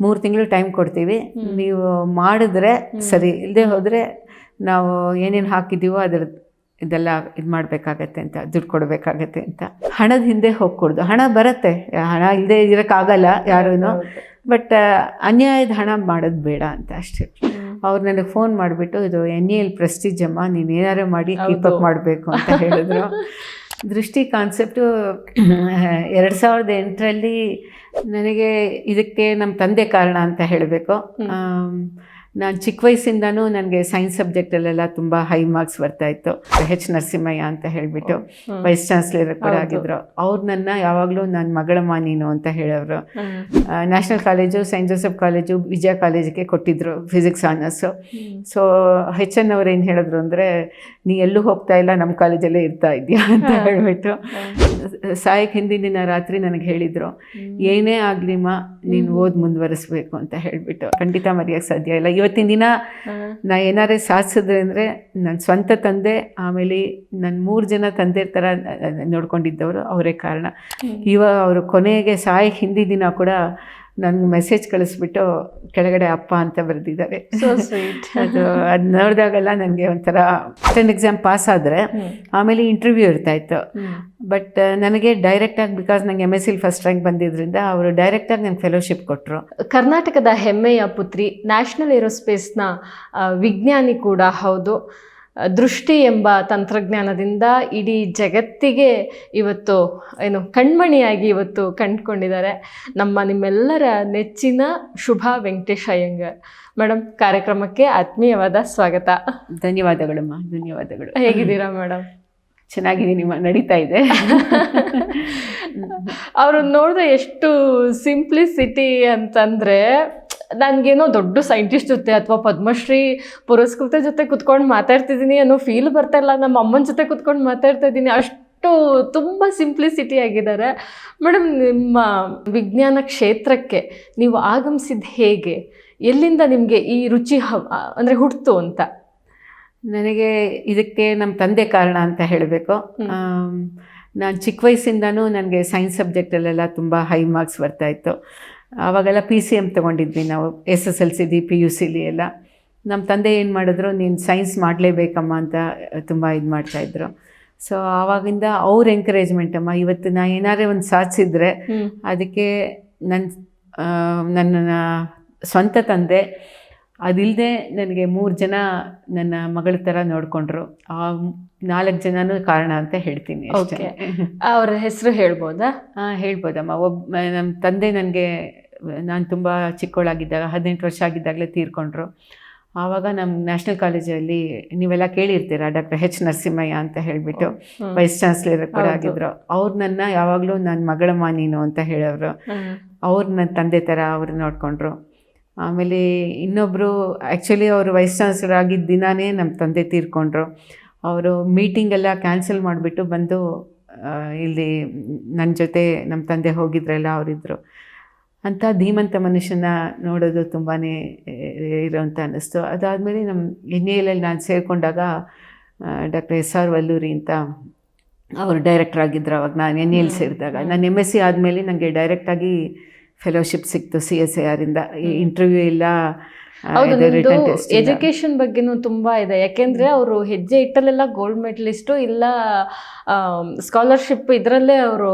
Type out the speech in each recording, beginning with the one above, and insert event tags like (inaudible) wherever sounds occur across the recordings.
ಮೂರು ತಿಂಗಳು ಟೈಮ್ ಕೊಡ್ತೀವಿ. ನೀವು ಮಾಡಿದ್ರೆ ಸರಿ. ಇಲ್ಲದೆ ಹೋದರೆ ನಾವು ಏನೇನು ಹಾಕಿದ್ದೀವೋ ಅದ್ರ ಇದೆಲ್ಲ ಇದು ಮಾಡಬೇಕಾಗತ್ತೆ ಅಂತ ದುಡ್ಡು ಕೊಡಬೇಕಾಗತ್ತೆ ಅಂತ. ಹಣದ ಹಿಂದೆ ಹೋಗ್ಕೊಡ್ದು. ಹಣ ಬರುತ್ತೆ. ಹಣ ಇಲ್ಲದೆ ಇರೋಕ್ಕಾಗಲ್ಲ ಯಾರೂ ಬಟ್ ಅನ್ಯಾಯದ ಹಣ ಮಾಡೋದು ಬೇಡ ಅಂತ ಅಷ್ಟೇ. ಅವ್ರು ನನಗೆ ಫೋನ್ ಮಾಡಿಬಿಟ್ಟು ಇದು ಎನ್ ಎಲ್ ಪ್ರೆಸ್ಟೀಜ್ ಅಮ್ಮ ನೀನು ಏನಾರು ಮಾಡಿ ಕೀಪ್ ಅಪ್ ಮಾಡಬೇಕು ಅಂತ ಹೇಳಿದ್ರು. (laughs) ದೃಷ್ಟಿ ಕಾನ್ಸೆಪ್ಟು ಎರಡು ಸಾವಿರದ ಎಂಟರಲ್ಲಿ ನನಗೆ ಇದಕ್ಕೆ ನಮ್ಮ ತಂದೆ ಕಾರಣ ಅಂತ ಹೇಳಬೇಕು. ನಾನು ಚಿಕ್ಕ ವಯಸ್ಸಿಂದನೂ ನನಗೆ ಸೈನ್ಸ್ ಸಬ್ಜೆಕ್ಟಲ್ಲೆಲ್ಲ ತುಂಬ ಹೈ ಮಾರ್ಕ್ಸ್ ಬರ್ತಾ ಇತ್ತು. ಹೆಚ್ ನರಸಿಂಹಯ್ಯ ಅಂತ ಹೇಳಿಬಿಟ್ಟು ವೈಸ್ ಚಾನ್ಸ್ಲರ್ ಕೂಡ ಆಗಿದ್ರು. ಅವ್ರು ನನ್ನ ಯಾವಾಗಲೂ ನನ್ನ ಮಗಳಮ್ಮ ನೀನು ಅಂತ ಹೇಳೋರು national college Saint Joseph college Vijaya ಕಾಲೇಜಿಗೆ ಕೊಟ್ಟಿದ್ರು physics honours so H N ಅವ್ರು ಏನು ಹೇಳಿದ್ರು ಅಂದರೆ ನೀ ಎಲ್ಲೂ ಹೋಗ್ತಾ ಇಲ್ಲ ನಮ್ಮ ಕಾಲೇಜಲ್ಲೇ ಇರ್ತಾ ಇದೆಯಾ? ಅಂತ ಹೇಳಿಬಿಟ್ಟು ಸಾಯಕ್ಕೆ ಹಿಂದಿನ ದಿನ ರಾತ್ರಿ ನನಗೆ ಹೇಳಿದರು. ಏನೇ ಆಗಲಿಮ್ಮ ನೀನು ಓದ್ ಮುಂದುವರಿಸ್ಬೇಕು ಅಂತ ಹೇಳಿಬಿಟ್ಟು. ಖಂಡಿತ ಮರೆಯೋಕ್ಕೆ ಸಾಧ್ಯ ಇಲ್ಲ. ಇವತ್ತಿನ ದಿನ ನಾ ಏನಾರೇ ಸಾಧಿಸಿದ್ರೆ ಅಂದರೆ ನನ್ನ ಸ್ವಂತ ತಂದೆ ಆಮೇಲೆ ನನ್ನ ಮೂರು ಜನ ತಂದೆ ಥರ ನೋಡ್ಕೊಂಡಿದ್ದವರು. ಅವರೇ ಕಾರಣ. ಇವಾಗ ಅವರು ಕೊನೆಗೆ ಸಾಯಕ್ಕೆ ಹಿಂದಿ ದಿನ ಕೂಡ ನನಗೆ ಮೆಸೇಜ್ ಕಳಿಸ್ಬಿಟ್ಟು ಕೆಳಗಡೆ ಅಪ್ಪ ಅಂತ ಬರೆದಿದ್ದಾರೆ. (laughs) ಅದು ಅದು ನೋಡಿದಾಗೆಲ್ಲ ನನಗೆ ಒಂಥರ ಟೆನ್ ಎಕ್ಸಾಮ್ ಪಾಸ್ ಆದರೆ ಆಮೇಲೆ ಇಂಟರ್ವ್ಯೂ ಇರ್ತಾಯಿತ್ತು ಬಟ್ ನನಗೆ ಡೈರೆಕ್ಟಾಗಿ ಬಿಕಾಸ್ ನನಗೆ ಎಂ ಎಸ್ ಸಿಲ್ ಫಸ್ಟ್ ರ್ಯಾಂಕ್ ಬಂದಿದ್ದರಿಂದ ಅವರು ಡೈರೆಕ್ಟಾಗಿ ನನಗೆ ಫೆಲೋಶಿಪ್ ಕೊಟ್ಟರು ಕರ್ನಾಟಕದ ಹೆಮ್ಮೆಯ ಪುತ್ರಿ ನ್ಯಾಷನಲ್ ಏರೋಸ್ಪೇಸ್ನ ವಿಜ್ಞಾನಿ ಕೂಡ ಹೌದು. ದೃಷ್ಟಿ ಎಂಬ ತಂತ್ರಜ್ಞಾನದಿಂದ ಇಡೀ ಜಗತ್ತಿಗೆ ಇವತ್ತು ಏನು ಕಣ್ಮಣಿಯಾಗಿ ಇವತ್ತು ಕಂಡುಕೊಂಡಿದ್ದಾರೆ. ನಮ್ಮ ನಿಮ್ಮೆಲ್ಲರ ನೆಚ್ಚಿನ ಶುಭಾ ವೆಂಕಟೇಶ್ ಅಯ್ಯಂಗರ್ ಮೇಡಮ್ ಕಾರ್ಯಕ್ರಮಕ್ಕೆ ಆತ್ಮೀಯವಾದ ಸ್ವಾಗತ. ಧನ್ಯವಾದಗಳಮ್ಮ ಧನ್ಯವಾದಗಳು. ಹೇಗಿದ್ದೀರಾ ಮೇಡಮ್ ಚೆನ್ನಾಗಿದ್ದೀನಿ ನಿಮ್ಮ ನಡೀತಾ ಇದೆ. (laughs) ಅವರು ನೋಡಿದ್ರೆ ಎಷ್ಟು ಸಿಂಪ್ಲಿಸಿಟಿ ಅಂತಂದರೆ ನನಗೇನೋ ದೊಡ್ಡ ಸೈಂಟಿಸ್ಟ್ ಜೊತೆ ಅಥವಾ ಪದ್ಮಶ್ರೀ ಪುರಸ್ಕೃತ ಜೊತೆ ಕುತ್ಕೊಂಡು ಮಾತಾಡ್ತಿದ್ದೀನಿ ಅನ್ನೋ ಫೀಲ್ ಬರ್ತಾ ಇಲ್ಲ. ನಮ್ಮ ಅಮ್ಮನ ಜೊತೆ ಕುತ್ಕೊಂಡು ಮಾತಾಡ್ತಾ ಇದ್ದೀನಿ ಅಷ್ಟು ತುಂಬ ಸಿಂಪ್ಲಿಸಿಟಿ ಆಗಿದ್ದಾರೆ. ಮೇಡಮ್ ನಿಮ್ಮ ವಿಜ್ಞಾನ ಕ್ಷೇತ್ರಕ್ಕೆ ನೀವು ಆಗಮಿಸಿದ ಹೇಗೆ? ಎಲ್ಲಿಂದ ನಿಮಗೆ ಈ ರುಚಿ ಹ ಅಂದರೆ ಹುಟ್ಟಿತು ಅಂತ? ನನಗೆ ಇದಕ್ಕೆ ನಮ್ಮ ತಂದೆ ಕಾರಣ ಅಂತ ಹೇಳಬೇಕು. ನಾನು ಚಿಕ್ಕ ವಯಸ್ಸಿಂದನೂ ನನಗೆ ಸೈನ್ಸ್ ಸಬ್ಜೆಕ್ಟಲ್ಲೆಲ್ಲ ತುಂಬ ಹೈ ಮಾರ್ಕ್ಸ್ ಬರ್ತಾ ಇತ್ತು. ಆವಾಗೆಲ್ಲ ಪಿ ಸಿ ಎಂ ತೊಗೊಂಡಿದ್ವಿ ನಾವು ಎಸ್ ಎಸ್ ಎಲ್ ಸಿ ದಿ ಪಿ ಯು ಸಿಲಿ ಎಲ್ಲ. ನಮ್ಮ ತಂದೆ ಏನು ಮಾಡಿದ್ರು ನೀನು ಸೈನ್ಸ್ ಮಾಡಲೇಬೇಕಮ್ಮ ಅಂತ ತುಂಬ ಇದು ಮಾಡ್ತಾಯಿದ್ರು ಸೊ ಆವಾಗಿಂದ ಅವ್ರ ಎಂಕರೇಜ್ಮೆಂಟ್ ಅಮ್ಮ ಇವತ್ತು ನಾ ಏನಾರೇ ಒಂದು ಸಾಧಿಸಿದ್ರೆ ಅದಕ್ಕೆ ನನ್ನ ನನ್ನ ಸ್ವಂತ ತಂದೆ ಅದಿಲ್ಲದೆ ನನಗೆ ಮೂರು ಜನ ನನ್ನ ಮಗಳ ಥರ ನೋಡಿಕೊಂಡ್ರು. ಆ ನಾಲ್ಕು ಜನನೂ ಕಾರಣ ಅಂತ ಹೇಳ್ತೀನಿ Okay. ಅವ್ರ ಹೆಸರು ಹೇಳ್ಬೋದಾ? ಹಾಂ ಹೇಳ್ಬೋದಮ್ಮ. ಒಬ್ಬ ನಮ್ಮ ತಂದೆ ನನಗೆ ನಾನು ತುಂಬ ಚಿಕ್ಕವಳಾಗಿದ್ದಾಗ ಹದಿನೆಂಟು ವರ್ಷ ಆಗಿದ್ದಾಗಲೇ ತೀರ್ಕೊಂಡ್ರು. ಆವಾಗ ನಮ್ಮ ನ್ಯಾಷನಲ್ ಕಾಲೇಜಲ್ಲಿ ನೀವೆಲ್ಲ ಕೇಳಿರ್ತೀರ ಡಾಕ್ಟರ್ ಹೆಚ್ ನರಸಿಂಹಯ್ಯ ಅಂತ ಹೇಳಿಬಿಟ್ಟು. ವೈಸ್ ಚಾನ್ಸ್ಲರ್ ಕೂಡ ಆಗಿದ್ರು. ಅವ್ರು ನನ್ನ ಯಾವಾಗಲೂ ನನ್ನ ಮಗಳಮ್ಮ ನೀನು ಅಂತ ಹೇಳೋರು ಅವ್ರು ನನ್ನ ತಂದೆ ಥರ ಅವ್ರು ನೋಡಿಕೊಂಡ್ರು. ಆಮೇಲೆ ಇನ್ನೊಬ್ಬರು ಆ್ಯಕ್ಚುಲಿ ಅವರು ವೈಸ್ ಚಾನ್ಸ್ಲರ್ ಆಗಿದ್ದ ದಿನಾನೇ ನಮ್ಮ ತಂದೆ ತೀರ್ಕೊಂಡ್ರು. ಅವರು ಮೀಟಿಂಗೆಲ್ಲ ಕ್ಯಾನ್ಸಲ್ ಮಾಡಿಬಿಟ್ಟು ಬಂದು ಇಲ್ಲಿ ನನ್ನ ಜೊತೆ ನಮ್ಮ ತಂದೆ ಹೋಗಿದ್ರಲ್ಲ ಅವರಿದ್ದರು ಅಂಥ ಧೀಮಂತ ಮನುಷ್ಯನ ನೋಡೋದು ತುಂಬಾ ಇರೋಂಥ ಅನ್ನಿಸ್ತು. ಅದಾದಮೇಲೆ ನಮ್ಮ ಎನ್ ಎಲಲ್ಲಿ ನಾನು ಸೇರಿಕೊಂಡಾಗ ಡಾಕ್ಟರ್ ಎಸ್ ಆರ್ ವಲ್ಲೂರಿ ಅಂತ ಅವರು ಡೈರೆಕ್ಟರ್ ಆಗಿದ್ದರು ಅವಾಗ ನಾನು ಎನ್ ಎಲ್ ಸೇರಿದಾಗ. ನಾನು ಎಂ ಎಸ್ ಸಿ ಆದಮೇಲೆ ನನಗೆ ಡೈರೆಕ್ಟಾಗಿ ಫೆಲೋಶಿಪ್ ಸಿಕ್ತು ಸಿ ಎಸ್ ಎ ಆರಿಂದ ಇಂಟರ್ವ್ಯೂ ಇಲ್ಲ ಹೌದು. ಎಜುಕೇಶನ್ ಬಗ್ಗೆನೂ ತುಂಬಾ ಇದೆ ಯಾಕೆಂದ್ರೆ ಅವರು ಹೆಜ್ಜೆ ಇಟ್ಟಲ್ಲೆಲ್ಲ ಗೋಲ್ಡ್ ಮೆಡಲಿಸ್ಟು ಇಲ್ಲ ಸ್ಕಾಲರ್ಶಿಪ್ ಇದರಲ್ಲೇ ಅವರು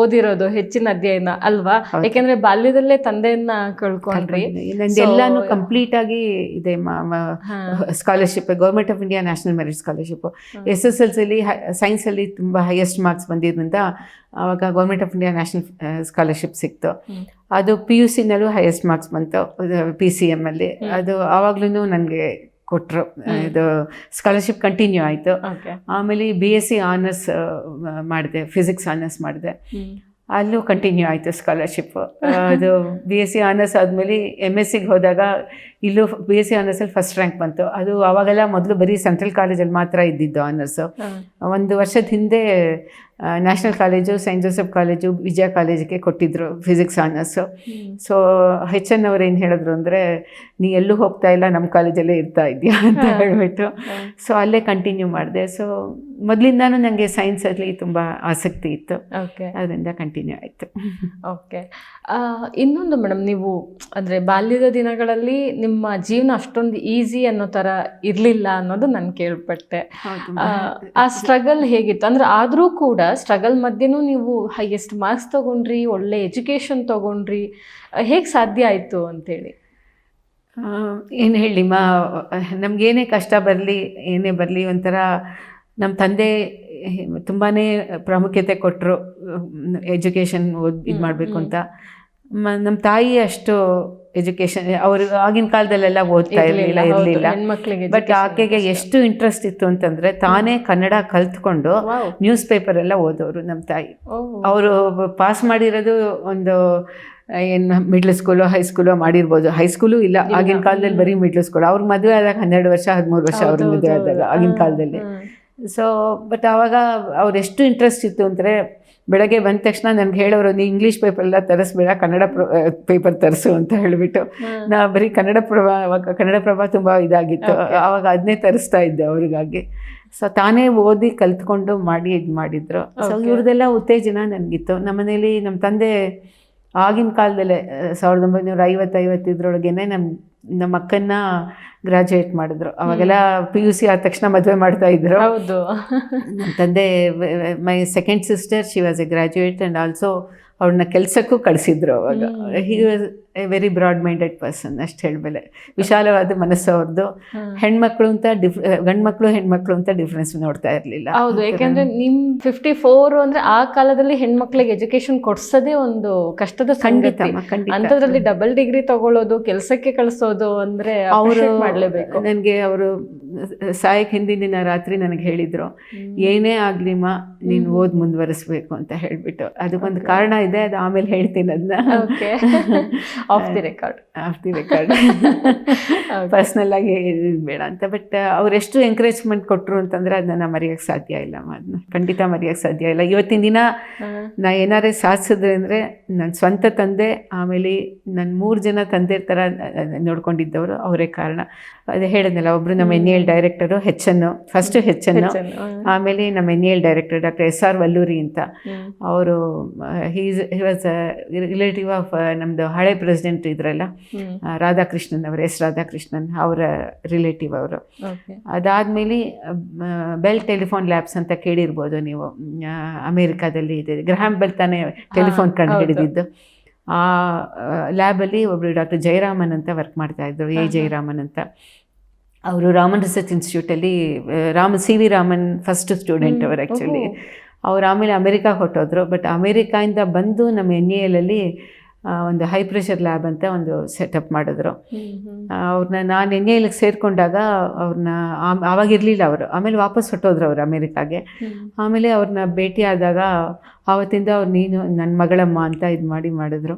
ಓದಿರೋದು ಹೆಚ್ಚಿನ ಅಧ್ಯಯನ ಅಲ್ವಾ? ಯಾಕಂದ್ರೆ ಬಾಲ್ಯದಲ್ಲೇ ತಂದೆಯನ್ನ ಕಳ್ಕೊಂಡ್ರಿ. ಎಲ್ಲಾನು ಕಂಪ್ಲೀಟ್ ಆಗಿ ಇದೆ. Scholarship government of India national merit scholarship S S L ಸಿಲಿ ಸೈನ್ಸಲ್ಲಿ ತುಂಬಾ ಹೈಯೆಸ್ಟ್ ಮಾರ್ಕ್ಸ್ ಬಂದಿದ್ರಿಂದ ಆವಾಗ government of India national scholarship ಸಿಕ್ತು. ಅದು ಪಿ ಯು ಸಿನಲ್ಲೂ ಹೈಯೆಸ್ಟ್ ಮಾರ್ಕ್ಸ್ ಬಂತು ಪಿ ಸಿ ಎಮ್ಮಲ್ಲಿ ಅದು ಆವಾಗ್ಲೂ ನನಗೆ ಕೊಟ್ಟರು ಇದು ಸ್ಕಾಲರ್ಶಿಪ್ ಕಂಟಿನ್ಯೂ ಆಯಿತು. ಆಮೇಲೆ ಬಿ ಎಸ್ ಸಿ ಆನರ್ಸ್ ಮಾಡಿದೆ ಫಿಸಿಕ್ಸ್ ಆನರ್ಸ್ ಮಾಡಿದೆ. ಅಲ್ಲೂ ಕಂಟಿನ್ಯೂ ಆಯಿತು ಸ್ಕಾಲರ್ಶಿಪ್ ಅದು ಬಿ ಎಸ್ ಸಿ ಆನರ್ಸ್ ಆದಮೇಲೆ ಎಂ ಎಸ್ ಸಿಗೆ ಹೋದಾಗ ಇಲ್ಲೂ ಬಿ ಎಸ್ ಸಿ ಆನರ್ಸಲ್ಲಿ ಫಸ್ಟ್ ರ್ಯಾಂಕ್ ಬಂತು. ಅದು ಆವಾಗೆಲ್ಲ ಮೊದಲು ಬರೀ ಸೆಂಟ್ರಲ್ ಕಾಲೇಜಲ್ಲಿ ಮಾತ್ರ ಇದ್ದಿದ್ದು ಆನರ್ಸು ಒಂದು ವರ್ಷದ ಹಿಂದೆ national college Saint Joseph college Vijaya ಕಾಲೇಜಿಗೆ ಕೊಟ್ಟಿದ್ದರು physics honours so H N ಅವ್ರು ಏನು ಹೇಳಿದ್ರು ಅಂದರೆ ನೀ ಎಲ್ಲೂ ಹೋಗ್ತಾ ಇಲ್ಲ ನಮ್ಮ ಕಾಲೇಜಲ್ಲೇ ಇರ್ತಾ ಇದೆಯಾ? ಅಂತ ಹೇಳಿಬಿಟ್ಟು. ಸೊ ಅಲ್ಲೇ ಕಂಟಿನ್ಯೂ ಮಾಡಿದೆ. ಸೊ ಮೊದಲಿಂದಾನು ನನಗೆ ಸೈನ್ಸಲ್ಲಿ ತುಂಬ ಆಸಕ್ತಿ ಇತ್ತು. ಓಕೆ ಅದರಿಂದ ಕಂಟಿನ್ಯೂ ಆಯಿತು. ಓಕೆ ಇನ್ನೊಂದು ಮೇಡಮ್ ನೀವು ಅಂದರೆ ಬಾಲ್ಯದ ದಿನಗಳಲ್ಲಿ ನಿಮ್ಮ ಜೀವನ ಅಷ್ಟೊಂದು ಈಸಿ ಅನ್ನೋ ಥರ ಇರಲಿಲ್ಲ ಅನ್ನೋದು ನಾನು ಕೇಳ್ಪಟ್ಟೆ. ಆ, ಸ್ಟ್ರಗಲ್ ಹೇಗಿತ್ತು? ಅಂದರೆ ಆದರೂ ಕೂಡ ಸ್ಟ್ರಗಲ್ ಮಧ್ಯೆನೂ ನೀವು ಹೈಯೆಸ್ಟ್ ಮಾರ್ಕ್ಸ್ ತೊಗೊಂಡ್ರಿ ಒಳ್ಳೆ ಎಜುಕೇಷನ್ ತೊಗೊಂಡ್ರಿ ಹೇಗೆ ಸಾಧ್ಯ ಆಯಿತು ಅಂತೇಳಿ? ಏನು ಹೇಳಿ ಮಾ ನಮಗೇನೇ ಕಷ್ಟ ಬರಲಿ ಏನೇ ಬರಲಿ ಒಂಥರ ನಮ್ಮ ತಂದೆ ತುಂಬಾ ಪ್ರಾಮುಖ್ಯತೆ ಕೊಟ್ಟರು ಎಜುಕೇಷನ್ ಓದ್ ಇದು ಮಾಡಬೇಕು ಅಂತ. ಮ- ನಮ್ಮ ತಾಯಿ ಅಷ್ಟು ಎಜುಕೇಷನ್ ಅವರು ಆಗಿನ ಕಾಲದಲ್ಲೆಲ್ಲ ಓದ್ತಾ ಇರಲಿಲ್ಲ. ಇರಲಿಲ್ಲ ಬಟ್ ಆಕೆಗೆ ಎಷ್ಟು ಇಂಟ್ರೆಸ್ಟ್ ಇತ್ತು ಅಂತಂದರೆ ತಾನೇ ಕನ್ನಡ ಕಲ್ತ್ಕೊಂಡು ನ್ಯೂಸ್ ಪೇಪರ್ ಎಲ್ಲ ಓದೋರು ನಮ್ಮ ತಾಯಿ. ಅವರು ಪಾಸ್ ಮಾಡಿರೋದು ಒಂದು ಏನು ಮಿಡ್ಲ್ ಸ್ಕೂಲು ಹೈಸ್ಕೂಲು ಮಾಡಿರ್ಬೋದು. ಹೈಸ್ಕೂಲು ಇಲ್ಲ. ಇಲ್ಲ. ಆಗಿನ ಕಾಲದಲ್ಲಿ ಬರೀ ಮಿಡ್ಲ್ ಸ್ಕೂಲ್ ಅವ್ರ ಮದುವೆ ಆದಾಗ ಹನ್ನೆರಡು ವರ್ಷ ಹದಿಮೂರು ವರ್ಷ ಅವ್ರ ಮದುವೆ ಆದಾಗ ಆಗಿನ ಕಾಲದಲ್ಲಿ. ಸೊ ಬಟ್ ಆವಾಗ ಅವ್ರು ಎಷ್ಟು ಇಂಟ್ರೆಸ್ಟ್ ಇತ್ತು ಅಂದರೆ ಬೆಳಗ್ಗೆ ಬಂದ ತಕ್ಷಣ ನನಗೆ ಹೇಳೋರು ನೀ ಇಂಗ್ಲೀಷ್ ಪೇಪರ್ ಎಲ್ಲ ತರಿಸ್ಬೇಡ ಕನ್ನಡ ಪ್ರ ಪೇಪರ್ ತರಿಸು ಅಂತ ಹೇಳಿಬಿಟ್ಟು ನಾ ಬರೀ ಕನ್ನಡ ಪ್ರಭಾ ಕನ್ನಡ ಪ್ರಭಾ ತುಂಬ ಇದಾಗಿತ್ತು. ಆವಾಗ ಅದನ್ನೇ ತರಿಸ್ತಾ ಇದ್ದೆ ಅವ್ರಿಗಾಗಿ. ಸೊ ತಾನೇ ಓದಿ ಕಲ್ತ್ಕೊಂಡು ಮಾಡಿ ಇದು ಮಾಡಿದ್ರು. ಸೊ ಇವ್ರದೆಲ್ಲ ಇವ್ರದ್ದೆಲ್ಲ ಉತ್ತೇಜನ ನನಗಿತ್ತು. ನಮ್ಮ ಮನೇಲಿ ನಮ್ಮ ತಂದೆ ಆಗಿನ ಕಾಲದಲ್ಲೇ ಸಾವಿರದ ಒಂಬೈನೂರ ಐವತ್ತೈವತ್ತಿದ್ರೊಳಗೇನೆ ನಮ್ಮ ನಮ್ಮ ಅಕ್ಕನ್ನ ಗ್ರಾಜುಯೇಟ್ ಮಾಡಿದ್ರು. ಅವಾಗೆಲ್ಲ ಪಿ ಯು ಸಿ ಆದ ತಕ್ಷಣ ಮದುವೆ ಮಾಡ್ತಾ ಇದ್ರು. ಹೌದು. ನಮ್ಮ ತಂದೆ my second sister she was a graduate and also ಅವ್ರನ್ನ ಕೆಲಸಕ್ಕೂ ಕಳಿಸಿದ್ರು ಅವಾಗ. He was a very broad minded person ಅಷ್ಟು ಹೇಳಬಲ್ಲೆ ವಿಶಾಲವಾದ ಮನಸ್ಸು ಅವ್ರದ್ದು. ಹೆಣ್ಮಕ್ಳು ಅಂತ ಡಿಫ್ ಗಂಡ್ಮಕ್ಳು ಹೆಣ್ಮಕ್ಳು ಅಂತ ಡಿಫ್ರೆನ್ಸ್ ನೋಡ್ತಾ ಇರಲಿಲ್ಲ. ಹೌದು ಯಾಕೆಂದ್ರೆ ನಿಮ್ ಫಿಫ್ಟಿ ಫೋರ್ ಅಂದ್ರೆ ಆ ಕಾಲದಲ್ಲಿ ಹೆಣ್ಮಕ್ಳಿಗೆ ಎಜುಕೇಶನ್ ಕೊಡ್ಸೋದೇ ಒಂದು ಕಷ್ಟದ ಸಂಗತಿ. ಅಂತದ್ರಲ್ಲಿ ಡಬಲ್ ಡಿಗ್ರಿ ತಗೊಳ್ಳೋದು ಕೆಲಸಕ್ಕೆ ಕಳಿಸೋದು ಅಂದ್ರೆ ಅವರು ಮಾಡಲೇಬೇಕು ಮಾಡ್ಲೇಬೇಕು. ನನಗೆ ಅವರು ಸಾಯಕ್ ಹಿಂದಿನ ದಿನ ರಾತ್ರಿ ನನಗೆ ಹೇಳಿದ್ರು. ಏನೇ ಆಗ್ಲಿಮ್ಮ ನೀನು ಓದ್ ಮುಂದುವರಿಸ್ಬೇಕು ಅಂತ ಹೇಳ್ಬಿಟ್ಟು. ಅದಕ್ಕೊಂದು ಕಾರಣ ಇದೆ ಅದು ಆಮೇಲೆ ಹೇಳ್ತೀನಿ ಅದನ್ನ okay off the record off the record personal ಆಗಿ ಬೇಡ ಅಂತ ಬಟ್ ಅವರೆಷ್ಟು ಎಂಕರೇಜ್ಮೆಂಟ್ ಕೊಟ್ಟರು ಅಂತಂದ್ರೆ ಅದನ್ನ ಮರೆಯಕ್ ಸಾಧ್ಯ ಇಲ್ಲ ಅದನ್ನ ಖಂಡಿತ ಮರೆಯಕ್ ಸಾಧ್ಯ ಇಲ್ಲ. ಇವತ್ತಿನ ದಿನ ನಾ ಏನಾರೇ ಸಾಧಿಸಿದ್ರೆ ಅಂದ್ರೆ ನನ್ನ ಸ್ವಂತ ತಂದೆ ಆಮೇಲೆ ನನ್ನ ಮೂರು ಜನ ತಂದೆ ಥರ ನೋಡ್ಕೊಂಡಿದ್ದವರು ಅವರೇ ಕಾರಣ. ಅದೇ ಹೇಳಿದ್ನಲ್ಲ ಒಬ್ರು ನಮ್ಮ N L director first first ಹೆಚ್ಚನ್ನು ಆಮೇಲೆ ನಮ್ಮ N L director doctor S R Valluri ಅಂತ. ಅವರು he's he was relative of ನಮ್ಮದು ಹಳೆ ಪ್ರೆಸಿಡೆಂಟ್ ಇದ್ರಲ್ಲ ರಾಧಾಕೃಷ್ಣನ್ ಅವರು ಎಸ್ ರಾಧಾಕೃಷ್ಣನ್ ಅವರ ರಿಲೇಟಿವ್ ಅವರು. ಅದಾದಮೇಲೆ ಬೆಲ್ ಟೆಲಿಫೋನ್ ಲ್ಯಾಬ್ಸ್ ಅಂತ ಕೇಳಿರ್ಬೋದು ನೀವು. ಅಮೇರಿಕಾದಲ್ಲಿ ಇದೆ. ಗ್ರಹಾಮ್ ಬೆಲ್ ತಾನೇ ಟೆಲಿಫೋನ್ ಕಂಡು ಹಿಡಿದಿದ್ದು ಆ ಲ್ಯಾಬಲ್ಲಿ ಒಬ್ಬರು ಡಾಕ್ಟರ್ ಜಯರಾಮನ್ ಅಂತ ವರ್ಕ್ ಮಾಡ್ತಾ ಇದ್ರು ಎ. ಜಯರಾಮನ್ ಅಂತ. ಅವರು Raman research ಇನ್ಸ್ಟಿಟ್ಯೂಟಲ್ಲಿ Rama C. V. Raman first student ಅವರು ಆ್ಯಕ್ಚುಲಿ ಅವ್ರು ಆಮೇಲೆ ಅಮೇರಿಕಾಗೆ ಹೊಟ್ಟೋದ್ರು ಬಟ್ ಅಮೇರಿಕಾಯಿಂದ ಬಂದು ನಮ್ಮ ಎನ್ ಎ ಎಲಲ್ಲಿ ಒಂದು ಹೈ ಪ್ರೆಷರ್ ಲ್ಯಾಬ್ ಅಂತ ಒಂದು ಸೆಟಪ್ ಮಾಡಿದ್ರು. ಅವ್ರನ್ನ ನಾನು ಎನ್ ಎ ಎಲ್ಗೆ ಸೇರಿಕೊಂಡಾಗ ಅವ್ರನ್ನ ಆವಾಗ ಇರಲಿಲ್ಲ ಅವರು. ಆಮೇಲೆ ವಾಪಸ್ ಹೊಟ್ಟೋದ್ರು ಅವರು ಅಮೇರಿಕಾಗೆ. ಆಮೇಲೆ ಅವ್ರನ್ನ ಭೇಟಿ ಆದಾಗ ಆವತ್ತಿಂದ ಅವ್ರು ನೀನು ನನ್ನ ಮಗಳಮ್ಮ ಅಂತ ಇದು ಮಾಡಿ ಮಾಡಿದ್ರು.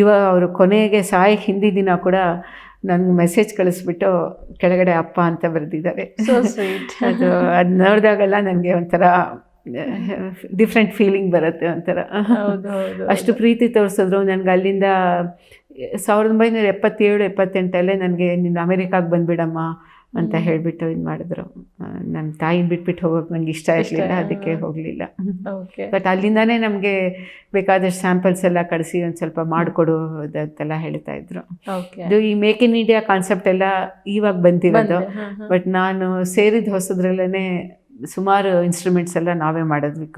ಇವಾಗ ಅವರು ಕೊನೆಗೆ ಸಾಯಕ್ಕೆ ಹಿಂದಿ ದಿನ ಕೂಡ ನನಗೆ ಮೆಸೇಜ್ ಕಳಿಸ್ಬಿಟ್ಟು ಕೆಳಗಡೆ ಅಪ್ಪ ಅಂತ ಬರೆದಿದ್ದಾರೆ. ಅದು ಅದು ನೋಡಿದಾಗೆಲ್ಲ ನನಗೆ ಒಂಥರ ಡಿಫ್ರೆಂಟ್ ಫೀಲಿಂಗ್ ಬರುತ್ತೆ ಒಂಥರ. ಅಷ್ಟು ಪ್ರೀತಿ ತೋರಿಸಿದ್ರು. ನನಗೆ ಅಲ್ಲಿಂದ ಸಾವಿರದ ಒಂಬೈನೂರ ಎಪ್ಪತ್ತೇಳು ಎಪ್ಪತ್ತೆಂಟಲ್ಲೇ ನನಗೆ ನಿನ್ನ ಅಮೇರಿಕಾಗೆ ಬಂದ್ಬಿಡಮ್ಮ ಅಂತ ಹೇಳ್ಬಿಟ್ಟು ಇದು ಮಾಡಿದ್ರು. ನನ್ನ ತಾಯಿನ ಬಿಟ್ಬಿಟ್ಟು ಹೋಗೋಕೆ ನನಗೆ ಇಷ್ಟ ಇರಲಿಲ್ಲ ಅದಕ್ಕೆ ಹೋಗಲಿಲ್ಲ. ಬಟ್ ಅಲ್ಲಿಂದಾನೇ ನಮಗೆ ಬೇಕಾದಷ್ಟು ಸ್ಯಾಂಪಲ್ಸ್ ಎಲ್ಲ ಕಳಿಸಿ ಒಂದು ಸ್ವಲ್ಪ ಮಾಡಿಕೊಡು ಅಂತೆಲ್ಲ ಹೇಳ್ತಾ ಇದ್ರು. ಇದು ಈ ಮೇಕ್ ಇನ್ ಇಂಡಿಯಾ ಕಾನ್ಸೆಪ್ಟ್ ಎಲ್ಲ ಇವಾಗ ಬಂದಿರೋದು. ಬಟ್ ನಾನು ಸೇರಿದ ಹೊಸದ್ರಲ್ಲೇ ಸುಮಾರು ಇನ್ಸ್ಟ್ರೂಮೆಂಟ್ಸ್ ಎಲ್ಲ ನಾವೇ ಮಾಡೋದ್ವಿ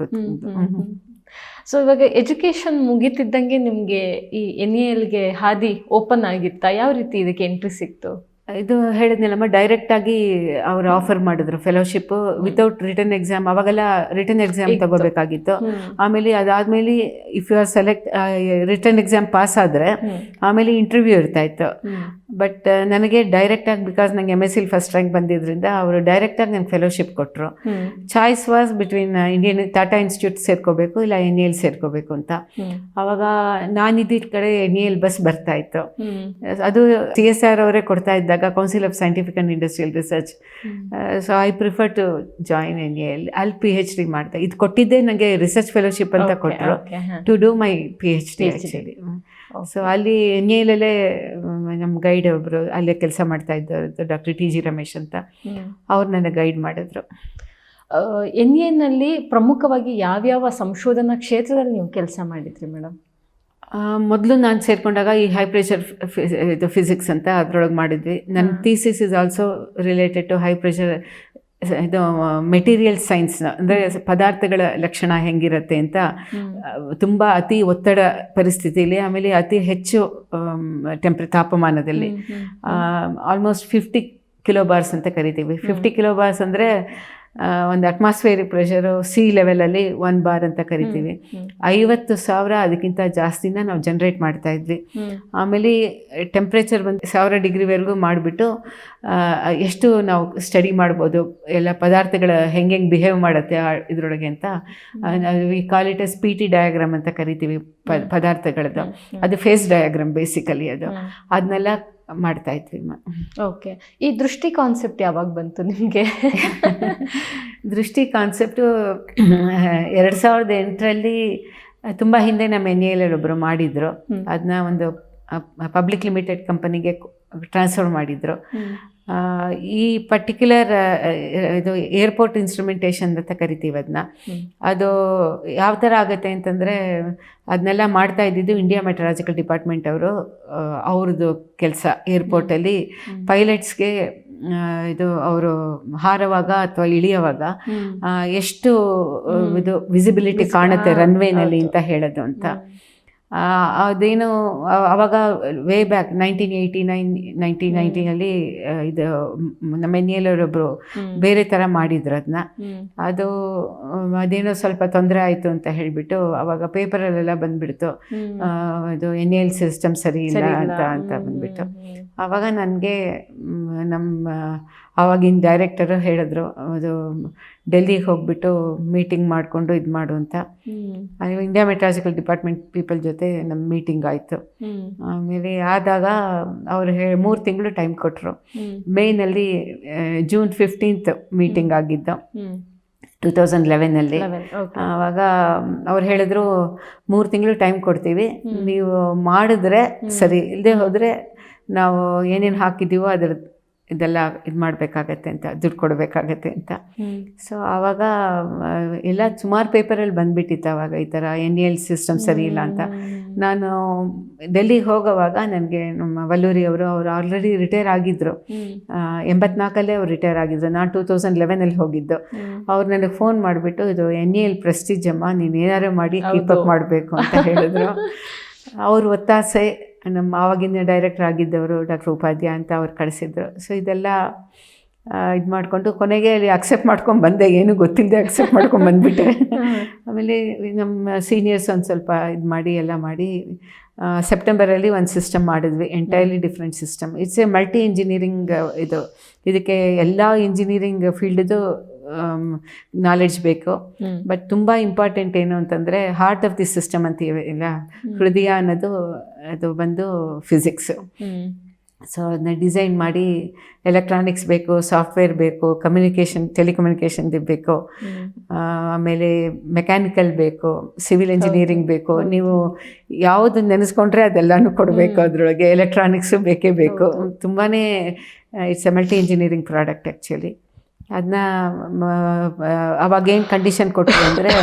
ಸೊ ಇವಾಗ ಎಜುಕೇಶನ್ ಮುಗಿತಿದ್ದಂಗೆ ನಿಮಗೆ ಈ ಎನ್ ಎಲ್ಗೆ ಹಾದಿ ಓಪನ್ ಆಗಿತ್ತಾ? ಯಾವ ರೀತಿ ಇದಕ್ಕೆ ಎಂಟ್ರಿ ಸಿಕ್ತು? ಇದು ಹೇಳಿದ್ನಲ್ಲಮ್ಮ ಡೈರೆಕ್ಟ್ ಆಗಿ ಅವ್ರು ಆಫರ್ ಮಾಡಿದ್ರು ಫೆಲೋಶಿಪ್ ವಿತೌಟ್ ರಿಟರ್ನ್ ಎಕ್ಸಾಮ್ ಅವಾಗೆಲ್ಲ ರಿಟರ್ನ್ ಎಕ್ಸಾಮ್. ತಗೋಬೇಕಾಗಿತ್ತು. ಆಮೇಲೆ ಅದಾದ್ಮೇಲೆ if you are select written exam pass ಆದರೆ ಆಮೇಲೆ ಇಂಟರ್ವ್ಯೂ ಇರ್ತಾ ಇತ್ತು. ಹ್ಮ್. ಬಟ್ ನನಗೆ ಡೈರೆಕ್ಟಾಗಿ ಬಿಕಾಸ್ ನಂಗೆ ಎಂ ಎಸ್ ಸಿಲ್ ಫಸ್ಟ್ ರ್ಯಾಂಕ್ ಬಂದಿದ್ದರಿಂದ ಅವರು ಡೈರೆಕ್ಟಾಗಿ ನನಗೆ ಫೆಲೋಶಿಪ್ ಕೊಟ್ಟರು choice was between Indian Tata institute ಸೇರ್ಕೋಬೇಕು ಇಲ್ಲ ಎನ್ ಎಲ್ ಸೇರ್ಕೋಬೇಕು ಅಂತ. ಅವಾಗ ಆವಾಗ ನಾನಿದ್ದಿದ್ದ ಕಡೆ ಎನ್ ಎಲ್ ಬಸ್ ಬರ್ತಾ ಇತ್ತು. ಅದು ಸಿ ಎಸ್ ಆರ್ ಅವರೇ ಕೊಡ್ತಾ ಇದ್ದಾಗ Council of Scientific and Industrial Research so I prefer to join N L ಅಲ್ಲಿ ಪಿ ಎಚ್ ಡಿ ಮಾಡ್ತಾ ಇದು ಕೊಟ್ಟಿದ್ದೇ ನನಗೆ ರಿಸರ್ಚ್ ಫೆಲೋಶಿಪ್ ಅಂತ ಕೊಟ್ಟರು to do my P H D actually so ಅಲ್ಲಿ ಎನ್ ಎಲಲ್ಲೇ ನಮ್ಮ ಗೈಡ್ ಒಬ್ಬರು ಅಲ್ಲೇ ಕೆಲಸ ಮಾಡ್ತಾ ಇದ್ದವರು ಡಾಕ್ಟರ್ ಟಿ ಜಿ ರಮೇಶ್ ಅಂತ. ಅವ್ರು ನನ್ನ ಗೈಡ್ ಮಾಡಿದ್ರು. ಎನ್ ಎನಲ್ಲಿ ಪ್ರಮುಖವಾಗಿ ಯಾವ್ಯಾವ ಸಂಶೋಧನಾ ಕ್ಷೇತ್ರದಲ್ಲಿ ನೀವು ಕೆಲಸ ಮಾಡಿದ್ರಿ ಮೇಡಮ್ ಮೊದಲು ನಾನು ಸೇರಿಕೊಂಡಾಗ ಈ ಹೈ ಪ್ರೆಷರ್ ಇದು ಫಿಸಿಕ್ಸ್ ಅಂತ ಅದರೊಳಗೆ ಮಾಡಿದ್ವಿ. ನನ್ನ. Thesis is also related to high pressure ಇದು ಮೆಟೀರಿಯಲ್ ಸೈನ್ಸ್ನ ಅಂದರೆ ಪದಾರ್ಥಗಳ ಲಕ್ಷಣ ಹೆಂಗಿರುತ್ತೆ ಅಂತ ತುಂಬ ಅತಿ ಒತ್ತಡ ಪರಿಸ್ಥಿತಿಯಲ್ಲಿ ಆಮೇಲೆ ಅತಿ ಹೆಚ್ಚು ಟೆಂಪ್ರೆ ತಾಪಮಾನದಲ್ಲಿ ಆಲ್ಮೋಸ್ಟ್ ಫಿಫ್ಟಿ ಕಿಲೋ ಬಾರ್ಸ್ ಅಂತ ಕರಿತೀವಿ. ಫಿಫ್ಟಿ ಕಿಲೋ ಬಾರ್ಸ್ ಅಂದರೆ ಒಂದು ಅಟ್ಮಾಸ್ಫಿಯರಿಕ್ ಪ್ರೆಷರು ಸಿ ಲೆವೆಲಲ್ಲಿ ಒನ್ ಬಾರ್ ಅಂತ ಕರಿತೀವಿ. ಐವತ್ತು ಸಾವಿರ ಅದಕ್ಕಿಂತ ಜಾಸ್ತಿನ ನಾವು ಜನ್ರೇಟ್ ಮಾಡ್ತಾ ಇದ್ವಿ. ಆಮೇಲೆ ಟೆಂಪ್ರೇಚರ್ ಬಂದು ಸಾವಿರ ಡಿಗ್ರಿವರೆಗೂ ಮಾಡಿಬಿಟ್ಟು ಎಷ್ಟು ನಾವು ಸ್ಟಡಿ ಮಾಡ್ಬೋದು ಎಲ್ಲ ಪದಾರ್ಥಗಳ ಹೆಂಗೆ ಹೆಂಗೆ ಬಿಹೇವ್ ಮಾಡುತ್ತೆ ಆ ಇದರೊಳಗೆ ಅಂತ we call it as P T diagram ಅಂತ ಕರಿತೀವಿ ಪ ಪದಾರ್ಥಗಳದ್ದು. ಅದು ಫೇಸ್ ಡಯಾಗ್ರಾಮ್ ಬೇಸಿಕಲಿ ಅದು. ಅದನ್ನೆಲ್ಲ ಮಾಡ್ತಾ ಇದ್ವಿ ಮ. ಓಕೆ. ಈ ದೃಷ್ಟಿ ಕಾನ್ಸೆಪ್ಟ್ ಯಾವಾಗ ಬಂತು ನಿಮಗೆ? (laughs) ದೃಷ್ಟಿ ಕಾನ್ಸೆಪ್ಟು ಎರಡು ಸಾವಿರದ ಎಂಟರಲ್ಲಿ ತುಂಬ ಹಿಂದೆ ನಮ್ಮ ಎನ್ ಎಲ್ ಒಬ್ಬರು ಮಾಡಿದರು. ಅದನ್ನ ಒಂದು ಪಬ್ಲಿಕ್ ಲಿಮಿಟೆಡ್ ಕಂಪನಿಗೆ ಟ್ರಾನ್ಸ್ಫರ್ ಮಾಡಿದರು. ಈ ಪರ್ಟಿಕ್ಯುಲರ್ ಇದು ಏರ್ಪೋರ್ಟ್ ಇನ್ಸ್ಟ್ರುಮೆಂಟೇಷನ್ ಅಂತ ಕರಿತೀವಿ ಅದನ್ನ ಅದು ಯಾವ ಥರ ಆಗುತ್ತೆ ಅಂತಂದರೆ ಅದನ್ನೆಲ್ಲ ಮಾಡ್ತಾ ಇದ್ದಿದ್ದು ಇಂಡಿಯಾ ಮೆಟ್ರಾಲಜಿಕಲ್ ಡಿಪಾರ್ಟ್ಮೆಂಟ್ ಅವರು ಅವ್ರದ್ದು ಕೆಲಸ ಏರ್ಪೋರ್ಟಲ್ಲಿ ಪೈಲಟ್ಸ್ಗೆ ಇದು ಅವರು ಹಾರವಾಗ ಅಥವಾ ಇಳಿಯುವಾಗ ಎಷ್ಟು ಇದು ವಿಸಿಬಿಲಿಟಿ ಕಾಣುತ್ತೆ ರನ್ವೇನಲ್ಲಿ ಅಂತ ಹೇಳೋದು ಅಂತ. ಅದೇನು ಅವಾಗ way back nineteen eighty nine nineteen ನೈನ್ಟೀನಲ್ಲಿ ಇದು ನಮ್ಮ ಎನ್ನಿಯಲ್ಲೊಬ್ಬರು ಬೇರೆ ಥರ ಮಾಡಿದ್ರು ಅದನ್ನ ಅದು ಅದೇನೋ ಸ್ವಲ್ಪ ತೊಂದರೆ ಆಯಿತು ಅಂತ ಹೇಳಿಬಿಟ್ಟು ಅವಾಗ ಪೇಪರಲ್ಲೆಲ್ಲ ಬಂದ್ಬಿಡ್ತು. ಇದು ಎನ್ ಎಲ್ ಸಿಸ್ಟಮ್ ಸರಿ ಇಲ್ಲ ಅಂತ ಅಂತ ಬಂದ್ಬಿಟ್ಟು. ಆವಾಗ ನನಗೆ ನಮ್ಮ ಆವಾಗಿನ ಡೈರೆಕ್ಟರು ಹೇಳಿದ್ರು ಅದು ಡೆಲ್ಲಿಗೆ ಹೋಗ್ಬಿಟ್ಟು ಮೀಟಿಂಗ್ ಮಾಡಿಕೊಂಡು ಇದು ಮಾಡು ಅಂತ. ಇಂಡಿಯಾ ಮೆಟ್ರಾಲಜಿಕಲ್ ಡಿಪಾರ್ಟ್ಮೆಂಟ್ ಪೀಪಲ್ ಜೊತೆ ನಮ್ಮ ಮೀಟಿಂಗ್ ಆಯಿತು. ಆಮೇಲೆ ಆದಾಗ ಅವರು ಹೇ ಮೂರು ತಿಂಗಳು ಟೈಮ್ ಕೊಟ್ಟರು ಮೇನಲ್ಲಿ ಜೂನ್ ಫಿಫ್ಟೀನ್ತ್ ಮೀಟಿಂಗ್ ಆಗಿದ್ದು. ಟೂ ತೌಸಂಡ್ ಲೆವೆನಲ್ಲಿ ಆವಾಗ ಅವ್ರು ಹೇಳಿದ್ರು ಮೂರು ತಿಂಗಳು ಟೈಮ್ ಕೊಡ್ತೀವಿ. ನೀವು ಮಾಡಿದ್ರೆ ಸರಿ ಇಲ್ಲದೆ ಹೋದರೆ ನಾವು ಏನೇನು ಹಾಕಿದ್ದೀವೋ ಅದ್ರ ಇದೆಲ್ಲ ಇದು ಮಾಡಬೇಕಾಗತ್ತೆ ಅಂತ ದುಡ್ಡು ಕೊಡಬೇಕಾಗತ್ತೆ ಅಂತ. ಸೊ ಆವಾಗ ಎಲ್ಲ ಸುಮಾರು ಪೇಪರಲ್ಲಿ ಬಂದ್ಬಿಟ್ಟಿತ್ತು ಆವಾಗ ಈ ಥರ ಎನ್ ಎಲ್ ಸಿಸ್ಟಮ್ ಸರಿ ಇಲ್ಲ ಅಂತ. ನಾನು ಡೆಲ್ಲಿಗೆ ಹೋಗೋವಾಗ ನನಗೆ ನಮ್ಮ ವಲ್ಲೂರಿ ಅವರು ಅವರು ಆಲ್ರೆಡಿ ರಿಟೈರ್ ಆಗಿದ್ದರು ಎಂಬತ್ನಾಲ್ಕಲ್ಲೇ ಅವ್ರು ರಿಟೈರ್ ಆಗಿದ್ರು. ನಾನು ಟೂ ತೌಸಂಡ್ ಲೆವೆನಲ್ಲಿ ಹೋಗಿದ್ದು. ಅವ್ರು ನನಗೆ ಫೋನ್ ಮಾಡಿಬಿಟ್ಟು ಇದು ಎನ್ ಎಲ್ ಪ್ರೆಸ್ಟೀಜ್ ಅಮ್ಮ ನೀನು ಏನಾರು ಮಾಡಿ ಕೀಪ್ ಅಪ್ ಮಾಡಬೇಕು ಅಂತ ಹೇಳಿದ್ರು. (laughs) ಅವ್ರ ಒತ್ತಾಸೆ ನಮ್ಮ ಆವಾಗಿನ ಡೈರೆಕ್ಟರ್ ಆಗಿದ್ದವರು ಡಾಕ್ಟರ್ ಉಪಾಧ್ಯ ಅಂತ ಅವ್ರು ಕಳಿಸಿದ್ರು. ಸೊ ಇದೆಲ್ಲ ಇದು ಮಾಡಿಕೊಂಡು ಕೊನೆಗೆ ಅಲ್ಲಿ ಅಕ್ಸೆಪ್ಟ್ ಮಾಡ್ಕೊಂಡು ಬಂದೆ. ಏನು ಗೊತ್ತಿಲ್ಲದೆ ಅಕ್ಸೆಪ್ಟ್ ಮಾಡ್ಕೊಂಡು ಬಂದುಬಿಟ್ಟೆ. (laughs) ಆಮೇಲೆ ನಮ್ಮ ಸೀನಿಯರ್ಸ್ ಒಂದು ಸ್ವಲ್ಪ ಇದು ಮಾಡಿ ಎಲ್ಲ ಮಾಡಿ ಸೆಪ್ಟೆಂಬರಲ್ಲಿ ಒಂದು ಸಿಸ್ಟಮ್ ಮಾಡಿದ್ವಿ. Entirely different system it's a multi engineering ಇದು. ಇದಕ್ಕೆ ಎಲ್ಲ ಇಂಜಿನಿಯರಿಂಗ್ ಫೀಲ್ಡ್ದು ನಾಲೆಡ್ಜ್ ಬೇಕು. ಬಟ್ ತುಂಬ ಇಂಪಾರ್ಟೆಂಟ್ ಏನು ಅಂತಂದರೆ ಹಾರ್ಟ್ ಆಫ್ ದಿ ಸಿಸ್ಟಮ್ ಅಂತ ಇಲ್ಲ? ಹೃದಯ ಅನ್ನೋದು ಅದು ಬಂದು ಫಿಸಿಕ್ಸ್ ಸೊ ಅದನ್ನ ಡಿಸೈನ್ ಮಾಡಿ ಎಲೆಕ್ಟ್ರಾನಿಕ್ಸ್ ಬೇಕು ಸಾಫ್ಟ್ವೇರ್ ಬೇಕು ಕಮ್ಯುನಿಕೇಷನ್ ಟೆಲಿಕಮ್ಯುನಿಕೇಷನ್ ಬೇಕು. ಆಮೇಲೆ ಮೆಕ್ಯಾನಿಕಲ್ ಬೇಕು ಸಿವಿಲ್ ಇಂಜಿನಿಯರಿಂಗ್ ಬೇಕು. ನೀವು ಯಾವುದು ನೆನೆಸ್ಕೊಂಡ್ರೆ ಅದೆಲ್ಲನೂ ಕೊಡಬೇಕು ಅದರೊಳಗೆ. ಎಲೆಕ್ಟ್ರಾನಿಕ್ಸು ಬೇಕೇ ಬೇಕು. ತುಂಬಾ it's a multi engineering product actually ಅದನ್ನ ಅವಾಗೇನು ಕಂಡೀಷನ್ ಕೊಟ್ಟರು ಅಂದರೆ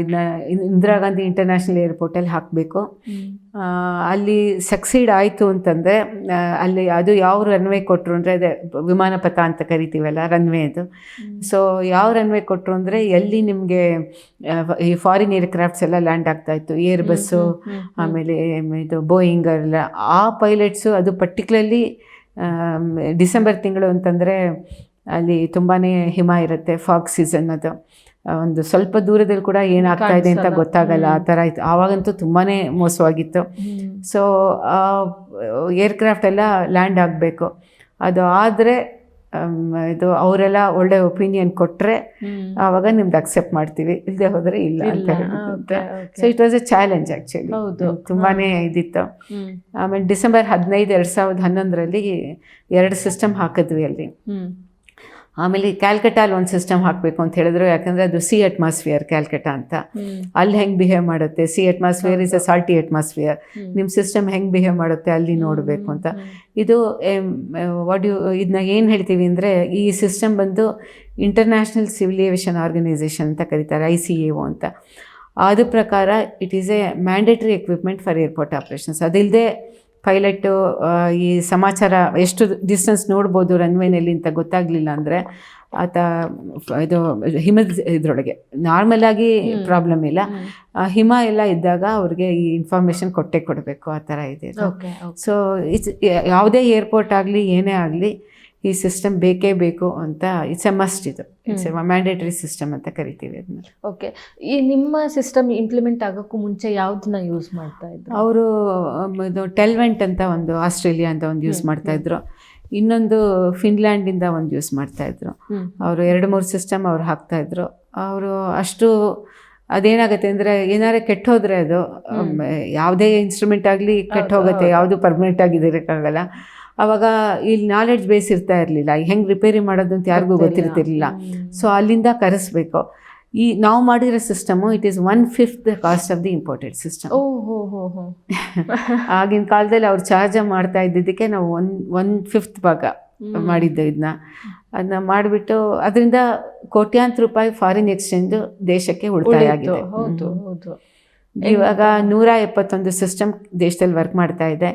ಇದನ್ನ ಇಂದಿರಾ ಗಾಂಧಿ ಇಂಟರ್ನ್ಯಾಷನಲ್ ಏರ್ಪೋರ್ಟಲ್ಲಿ ಹಾಕಬೇಕು. ಅಲ್ಲಿ ಸಕ್ಸೀಡ್ ಆಯಿತು ಅಂತಂದರೆ ಅಲ್ಲಿ ಅದು ಯಾವ ರನ್ವೇ ಕೊಟ್ಟರು ಅಂದರೆ ಅದೇ ವಿಮಾನ ಪಥ ಅಂತ ಕರಿತೀವಲ್ಲ ರನ್ವೇ ಅದು. ಸೊ ಯಾವ ರನ್ವೇ ಕೊಟ್ಟರು ಅಂದರೆ ಎಲ್ಲಿ ನಿಮಗೆ ಈ ಫಾರಿನ್ ಏರ್ಕ್ರಾಫ್ಟ್ಸ್ ಎಲ್ಲ ಲ್ಯಾಂಡ್ ಆಗ್ತಾ ಇತ್ತು ಏರ್ ಬಸ್ಸು ಆಮೇಲೆ ಇದು ಬೋಯಿಂಗ್ ಎಲ್ಲ ಆ ಪೈಲಟ್ಸು ಅದು ಪರ್ಟಿಕ್ಯುಲರ್ಲಿ ಡಿಸೆಂಬರ್ ತಿಂಗಳು ಅಂತಂದರೆ ಅಲ್ಲಿ ತುಂಬಾ ಹಿಮ ಇರುತ್ತೆ ಫಾಗ್ ಸೀಸನ್ ಅದು. ಒಂದು ಸ್ವಲ್ಪ ದೂರದಲ್ಲಿ ಕೂಡ ಏನಾಗ್ತಾ ಇದೆ ಅಂತ ಗೊತ್ತಾಗಲ್ಲ ಆ ಥರ ಇತ್ತು. ಆವಾಗಂತೂ ತುಂಬಾ ಮೋಸವಾಗಿತ್ತು. ಸೊ ಏರ್ಕ್ರಾಫ್ಟ್ ಎಲ್ಲ ಲ್ಯಾಂಡ್ ಆಗಬೇಕು. ಅದು ಆದರೆ ಇದು ಅವರೆಲ್ಲ ಒಳ್ಳೆ ಒಪಿನಿಯನ್ ಕೊಟ್ಟರೆ ಆವಾಗ ನಿಮ್ದು ಅಕ್ಸೆಪ್ಟ್ ಮಾಡ್ತೀವಿ. ಇಲ್ಲದೆ ಹೋದರೆ ಇಲ್ಲ ಅಂತ so it was a challenge actually ಹೌದು. ತುಂಬಾ ಇದಿತ್ತು. ಆಮೇಲೆ ಡಿಸೆಂಬರ್ ಹದಿನೈದು ಎರಡು ಸಾವಿರದ ಹನ್ನೊಂದರಲ್ಲಿ ಎರಡು ಸಿಸ್ಟಮ್ ಹಾಕಿದ್ವಿ ಅಲ್ಲಿ. ಆಮೇಲೆ ಕ್ಯಾಲ್ಕಟಾಲ್ ಒಂದು ಸಿಸ್ಟಮ್ ಹಾಕಬೇಕು ಅಂತ ಹೇಳಿದ್ರು ಯಾಕಂದರೆ ಅದು ಸಿ ಅಟ್ಮಾಸ್ಫಿಯರ್ ಕ್ಯಾಲ್ಕಟಾ ಅಂತ. ಅಲ್ಲಿ ಹೆಂಗೆ ಬಿಹೇವ್ ಮಾಡುತ್ತೆ? Sea atmosphere is a salty atmosphere. ನಿಮ್ಮ ಸಿಸ್ಟಮ್ ಹೆಂಗೆ ಬಿಹೇವ್ ಮಾಡುತ್ತೆ ಅಲ್ಲಿ ನೋಡಬೇಕು ಅಂತ. ಇದು ವಾಟ್ ಯು ಇದನ್ನ ಏನು ಹೇಳ್ತೀವಿ ಅಂದರೆ ಈ ಸಿಸ್ಟಮ್ ಬಂದು ಇಂಟರ್ನ್ಯಾಷನಲ್ ಸಿವಿಲ್ ಏವಿಯೇಷನ್ ಆರ್ಗನೈಸೇಷನ್ ಅಂತ ಕರೀತಾರೆ ಐ ಸಿ ಎ ಒ ಅಂತ. ಅದ್ರ ಪ್ರಕಾರ it is a mandatory equipment for airport operations ಅದಿಲ್ಲದೆ ಪೈಲಟ್ಟು ಈ ಸಮಾಚಾರ ಎಷ್ಟು ಡಿಸ್ಟೆನ್ಸ್ ನೋಡ್ಬೋದು ರನ್ವೇನಲ್ಲಿ ಅಂತ ಗೊತ್ತಾಗಲಿಲ್ಲ ಅಂದರೆ ಆತ ಇದು ಹಿಮ ಇದರೊಳಗೆ. ನಾರ್ಮಲ್ ಆಗಿ ಪ್ರಾಬ್ಲಮ್ ಇಲ್ಲ. ಹಿಮ. ಎಲ್ಲ ಇದ್ದಾಗ ಅವ್ರಿಗೆ ಈ ಇನ್ಫಾರ್ಮೇಷನ್ ಕೊಟ್ಟೆ ಕೊಡಬೇಕು ಆ ಥರ ಇದೆ ಓಕೆ ಸೊ ಇಟ್ಸ್ ಯಾವುದೇ ಏರ್ಪೋರ್ಟ್ ಆಗಲಿ ಏನೇ ಆಗಲಿ ಈ ಸಿಸ್ಟಮ್ ಬೇಕೇ ಬೇಕು ಅಂತ ಇಟ್ಸ್ ಎ ಮಸ್ಟ್ ಇದು. ಇಟ್ಸ್ ಎ ಮ್ಯಾಂಡೇಟರಿ ಸಿಸ್ಟಮ್ ಅಂತ ಕರಿತೀವಿ ಅದನ್ನ ಓಕೆ ಈ ನಿಮ್ಮ ಸಿಸ್ಟಮ್ ಇಂಪ್ಲಿಮೆಂಟ್ ಆಗೋಕ್ಕೂ ಮುಂಚೆ ಯಾವ್ದನ್ನ ಯೂಸ್ ಮಾಡ್ತಾ ಇದ್ರು? ಅವರು ಇದು ಟೆಲ್ವೆಂಟ್ ಅಂತ ಒಂದು ಆಸ್ಟ್ರೇಲಿಯಾ ಅಂತ ಒಂದು ಯೂಸ್ ಮಾಡ್ತಾ ಇದ್ರು. ಇನ್ನೊಂದು ಫಿನ್ಲ್ಯಾಂಡಿಂದ ಒಂದು ಯೂಸ್ ಮಾಡ್ತಾ ಇದ್ರು. ಅವರು ಎರಡು ಮೂರು ಸಿಸ್ಟಮ್ ಅವ್ರು ಹಾಕ್ತಾ ಇದ್ರು. ಅವರು ಅಷ್ಟು ಅದೇನಾಗುತ್ತೆ ಅಂದರೆ ಏನಾರು ಕೆಟ್ಟೋದ್ರೆ ಅದು ಯಾವುದೇ ಇನ್ಸ್ಟ್ರೂಮೆಂಟ್ ಆಗಲಿ ಕೆಟ್ಟ ಹೋಗುತ್ತೆ ಯಾವುದು ಪರ್ಮನೆಂಟ್ ಆಗಿರೋಕ್ಕಾಗಲ್ಲ ಅವಾಗ ಇಲ್ಲಿ ನಾಲೆಡ್ಜ್ ಬೇಸ್ ಇರ್ತಾ ಇರಲಿಲ್ಲ. ಹೆಂಗೆ ರಿಪೇರಿ ಮಾಡೋದು ಅಂತ ಯಾರಿಗೂ ಗೊತ್ತಿರ್ತಿರ್ಲಿಲ್ಲ. ಸೊ ಅಲ್ಲಿಂದ ಕರೆಸ್ಬೇಕು. ಈ ನಾವು ಮಾಡಿರೋ system it is one fifth the cost of the imported system ಆಗಿನ ಕಾಲದಲ್ಲಿ ಅವ್ರು ಚಾರ್ಜ್ ಮಾಡ್ತಾ ಇದ್ದಿದ್ದಕ್ಕೆ ನಾವು ಒನ್ ಒನ್ ಫಿಫ್ತ್ ಭಾಗ ಮಾಡಿದ್ದು ಇದನ್ನ ಅದನ್ನ ಮಾಡಿಬಿಟ್ಟು ಅದರಿಂದ ಕೋಟ್ಯಾಂತರ ರೂಪಾಯಿ ಫಾರಿನ್ ಎಕ್ಸ್ಚೇಂಜ್ ದೇಶಕ್ಕೆ ಉಳಿತಾಯ ಆಗಿದೆ. ಹೌದು ಹೌದು. ಇವಾಗ ನೂರ ಎಪ್ಪತ್ತೊಂದು ಸಿಸ್ಟಮ್ ದೇಶದಲ್ಲಿ ವರ್ಕ್ ಮಾಡ್ತಾ ಇದೆ.